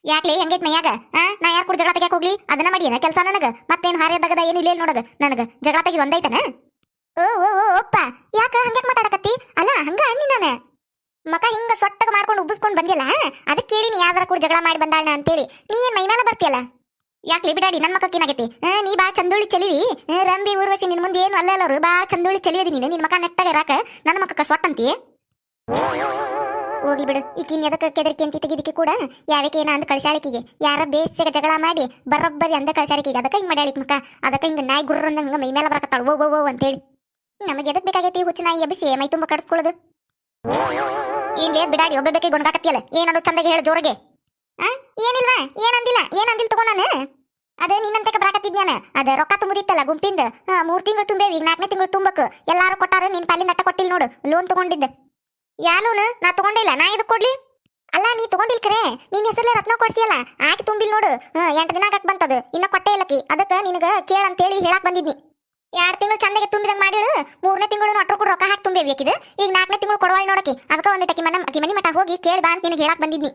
ಯಾಕ್ಲೆ ಹೆಂಗೈತ್ ಮೈಯಾಗ? ಆ? ನಾ ಯಾರ್ ಕೂಡ ಜಗಳ ತೆಗ್ಯಾಕ ಹೋಗ್ಲಿ? ಅದನ್ನ ಮಾಡಿ ಏನ ಕೆಲಸ ನನಗ? ಮತ್ತೇನ್ ಹಾರ್ಯದಾಗದ ಏನು ಇಲ್ಲ ನೋಡದ. ನನಗ ಜಗಳ ತೆಗಿದ್ ಒಂದೈತನ? ಓ ಓ ಓ ಅಪ್ಪ ಯಾಕ ಹಂಗ್ಯಾಕ್ ಮಾತಾಡಕತ್ತಿ? ಅಲ್ಲ ಹಂಗ ಅನ್ನಿ ನಾನು. ಮಕ ಹಿಂಗ ಸೊಟ್ಟಗ ಮಾಡ್ಕೊಂಡು ಉಬ್ಬಿಸ್ಕೊಂಡ್ ಬಂದಿಲ್ಲ ಅದಕ್ಕೆ ಕೇಳಿ ನೀ ಯಾವ್ದಾರ ಕೂಡ ಜಗಳ ಮಾಡಿ ಬಂದಾಳ ಅಂತೇಳಿ. ನೀ ಏನ್ ಮೈ ಮೇಲೆ ಬರ್ತೀಯಲ್ಲ? ಯಾಕ್ಲೆ ಬಿಡಾಡಿ ನನ್ನ ಮಕ್ಕಕ್ಕೆ ಏನಾಗೈತಿ? ನೀ ಬಾ ಚಂದೋಳಿ ಚಲಿವಿ ರಂಬಿ ಊರ್ವಶಿ ನಿನ್ ಮುಂದೆ ಏನು ಅಲ್ಲ ಅಲ್ಲರು ಬಾ ಚಂದೋಳಿ ಚಲಿಯದಿ ನೀನು. ನಿನ್ ಮಕ ನೆಟ್ಟಾಗ ರಾಕ ನನ್ನ ಮಕ್ಕಕ್ಕ ಸ್ವಟ್ಟಂತಿ ಹೋಗಿ ಬಿಡು. ಈಕಿನ್ ಎದಕ್ಕೆ ಕೆದರಿಕೆ ಅಂತ ತೆಗಿದಿಕ್ಕೆ ಕೂಡ? ಯಾವಕ್ಕೆ ಏನ ಅಂದ ಕಳ್ಸಾಳಿಕಿಗೆ ಯಾರ ಬೇಸಿಗೆ ಜಗಳ ಮಾಡಿ ಬರೋಬ್ಬರಿ ಅಂದ ಕಳ್ಸಾಳಿಕಿಗೆ ಅದಕ್ಕೆ ಹಿಂಗೆ ಮಾಡ್ಯಾಳಿಕ್ ಮಕ್ಕ ಅದಕ್ಕೆ ಹಿಂಗ ನಾಯಿ ಗುರ್ರಂದ ಹಂಗ ಮೈ ಮೇಲೆ ಬರಕತ್ತಾಳ. ಓ ಓ ಅಂತೇಳಿ ನಮಗೆ ಎದಕ್ಕೆ ಬೇಕಾಗೈತಿ ಹುಚ್ಚು ನಾಯಿ ಎಬ್ಬಿಸಿ ಮೈ ತುಂಬ ಕಡಿಸ್ಕೊಳ್ಳೋದು ಏನ್ ಬಿಡಾಡಿ, ಒಬ್ಬ ಬೇಕಿ ಗೊಣಗಾಕತ್ತಿಯಲ್ಲ? ಏನಾದ್ರು ಚಂದಾಗಿ ಹೇಳು ಜೋರಿಗೆ. ಏನಿಲ್ವಾ? ಏನಂದಿಲ್ಲ? ಏನಂದಿಲ್ಲ ತಗೋ ನಾನು? ಅದ ನಿನ್ನಂತಕ ಬರಾಕತ್ತಿದ್ನ್ಯಾನ ಅದ ರೊಕ್ಕ ತುಂಬುದಿತ್ತಲ್ಲ ಗುಂಪಿಂದ. ಮೂರ್ ತಿಂಗಳು ತುಂಬೇವಿ ಈಗ ನಾಲ್ಕನೇ ತಿಂಗಳು ತುಂಬಕ್. ಎಲ್ಲಾರು ಕೊಟ್ಟಾರ, ನಿನ್ ಪಾಲಿನ ನಟ್ಟ ಕೊಟ್ಟಿಲ್ಲ ನೋಡು. ಲೋನ್ ತಗೊಂಡಿದ್ದ. ಯಾ ಲೋನ್? ನಾ ತಗೊಂಡಿಲ್ಲ ನಾ ಇದಕ್ ಕೊಡ್ಲಿ? ಅಲ್ಲ, ನೀ ತಗೊಂಡಿಲ್ ಕರೆ. ನಿನ್ ಹೆಸರಲ್ಲೇ ರತ್ನ ಕೊಡ್ಸಿಯಲ್ಲ. ಆಕಿ ತುಂಬಿಲ್ ನೋಡು. ಎಂಟು ದಿನ ಆಗಾಕ್ ಬಂತದ. ಇನ್ನ ಕೊಟ್ಟೆ ಇಲ್ಲಕಿ. ಅದಕ್ಕೆ ನಿನಗ ಕೇಳ ಅಂತೇಳಿ ಹೇಳಕ್ ಬಂದಿದ್ನಿ. ಎರಡ್ ತಿಂಗಳು ಚಂದಗೆ ತುಂಬಿದಂಗ್ ಮಾಡಿಳು. ಮೂರನೇ ತಿಂಗಳು ಅಟ್ರ ಕೂಡ ರೊಕ್ಕ ಹಾಕಿ ತುಂಬೇವಿ ಈಗ ನಾಲ್ಕನೇ ತಿಂಗಳು ಕೊಡವಾಳಿ ನೋಡಕಿ. ಅದಕ್ಕ ಒಂದಿಟ್ಟಕಿ ಮನ ಅಕಿ ಮನಿ ಮಠ ಹೋಗಿ ಕೇಳಿ ಬಾ ಅಂತ ನಿನಗೆ ಹೇಳಕ್ ಬಂದಿದ್ನಿ.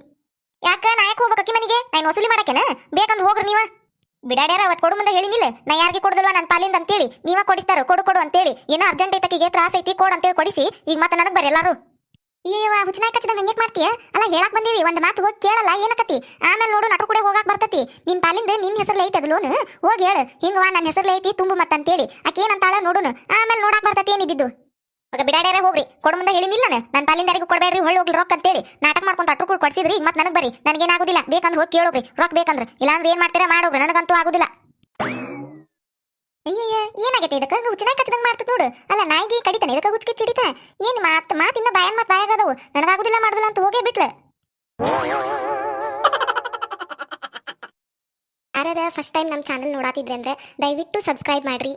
ಯಾಕ ನಾ ಯಾಕೆ ಹೋಗ್ಬೇಕು ಅಕ್ಕಿ ಮನಿಗೆ? ನಾನು ವಸೂಲಿ ಮಾಡಕೇನ ಬೇಕಂದ್ರೆ ಹೋಗ್ರಿ ನೀವ. ಬಿಡಾಡ್ಯಾರ, ಅವತ್ ಕೊಡು ಮುಂದೆ ಹೇಳಿನಿಲ್ಲ ನಾ ಯಾರಿಗೆ ಕೊಡದಲ್ವಾ? ನನ್ನ ಪಾಲಿಂದ ಅಂತೇಳಿ. ನೀವ ಕೊಡಿಸ್ತಾರ? ಕೊಡು ಕೊಡು ಅಂತೇಳಿ. ಏನೋ ಅರ್ಜೆಂಟ್ ಐತಕಿಗೆ ತ್ರಾಸ ಐತಿ, ಕೊಡು ಅಂತೇಳಿ ಕೊಡಿಸಿ. ಈಗ ಮತ್ತೆ ನನಗೆ ಬರ್ರಿ ಎಲ್ಲಾರು. ಈ ಹುಚ್ಚನಾಯ್ ಕಚ್ಚದಂಗ ಹಂಗೆ ಮಾಡ್ತೀಯ? ಅಲ್ಲ, ಹೇಳಕ್ ಬಂದೀವಿ. ಒಂದ್ ಮಾತು ಹೋಗಿ ಕೇಳಲ್ಲ ಏನಕತಿ ಆಮೇಲೆ ನೋಡು ನಟು ಕೂಡ ಹೋಗಾಕ್ ಬರ್ತತಿ. ನಿನ್ ಪಾಲಿಂದ ನಿನ್ ಹೆಸರ್ಲೆ ಐತಿ ಅದು ಲೋನ್ ಹೋಗಿ ಹೇಳು. ಹಿಂಗವಾ ನನ್ನ ಹೆಸರ್ಲೆ ಐತಿ, ತುಂಬು ಮತ್ತಂತೇಳಿ ಆಕೆ ಏನಂತಾಳ ನೋಡುನು. ಆಮೇಲೆ ನೋಡಾಕ್ ಬರ್ತತಿ ಏನಿದ್ದು ಇವಾಗ ಬಿಡಾಡ್ಯಾರ, ಹೋಗ್ರಿ. ಕೊಡ ಮುಂದೆ ಹೇಳಿನಿಲ್ಲ ನನ್ನ ಪಾಲಿಂದ ಕೊಡಬೇಡ್ರಿ, ಹೊಳ್ಳಿ ಹೋಗ್ಲಿ ರೊಕ್ಕ ಅಂತೇಳಿ. ನಾಟಕ ಮಾಡ್ಕೊಂಡು ಅಟ್ರು ಕೂಡ ಕೊಡ್ಸಿದ್ರಿ ಮತ್ತೆ ನನಗೆ ಬರ್ರಿ. ನನಗೇನಾಗುದಿಲ್ಲ ಬೇಕಂದ್ರೆ ಹೋಗಿ ಕೇಳೋಗ್ರಿ. ರೊಕ್ಕ ಬೇಕಂದ್ರೆ. ಇಲ್ಲಾಂದ್ರೆ ಏನ್ ಮಾಡ್ತೀರಾ? ಮಾಡೋಗ್ರಿ. ನನಗಂತೂ ಆಗುದಿಲ್ಲ. ಅಯ್ಯಯ್ಯ, ಏನಾಗೈತೆ ಇದಕ್ಕೆ? ಹುಚ್ಚನಾಗ ಕಚ್ಚದಂಗ್ ಮಾಡ್ತದ ನೋಡು. ಅಲ್ಲ, ನಾಯಿಗೆ ಕಡಿತಾನೆ. ಇದಕ್ಕೆ ಹುಚ್ಚಿ ಚಿಡಿತ ಏನ್ ಮಾತ್, ಮಾತಿಂದ ಬಾಯನ್ ಮಾತ್ ಬಾಯಾಗದವು ನನಗಾಗುದಿಲ್ಲ, ಮಾಡುದಿಲ್ಲ ಅಂತ ಹೋಗೇ ಬಿಟ್ಲೆ. ಯಾರ್ಯಾರ ಫಸ್ಟ್ ಟೈಮ್ ನಮ್ಮ ಚಾನಲ್ ನೋಡಾತಿದ್ರೆ ಅಂದ್ರೆ ದಯವಿಟ್ಟು ಸಬ್ಸ್ಕ್ರೈಬ್ ಮಾಡ್ರಿ.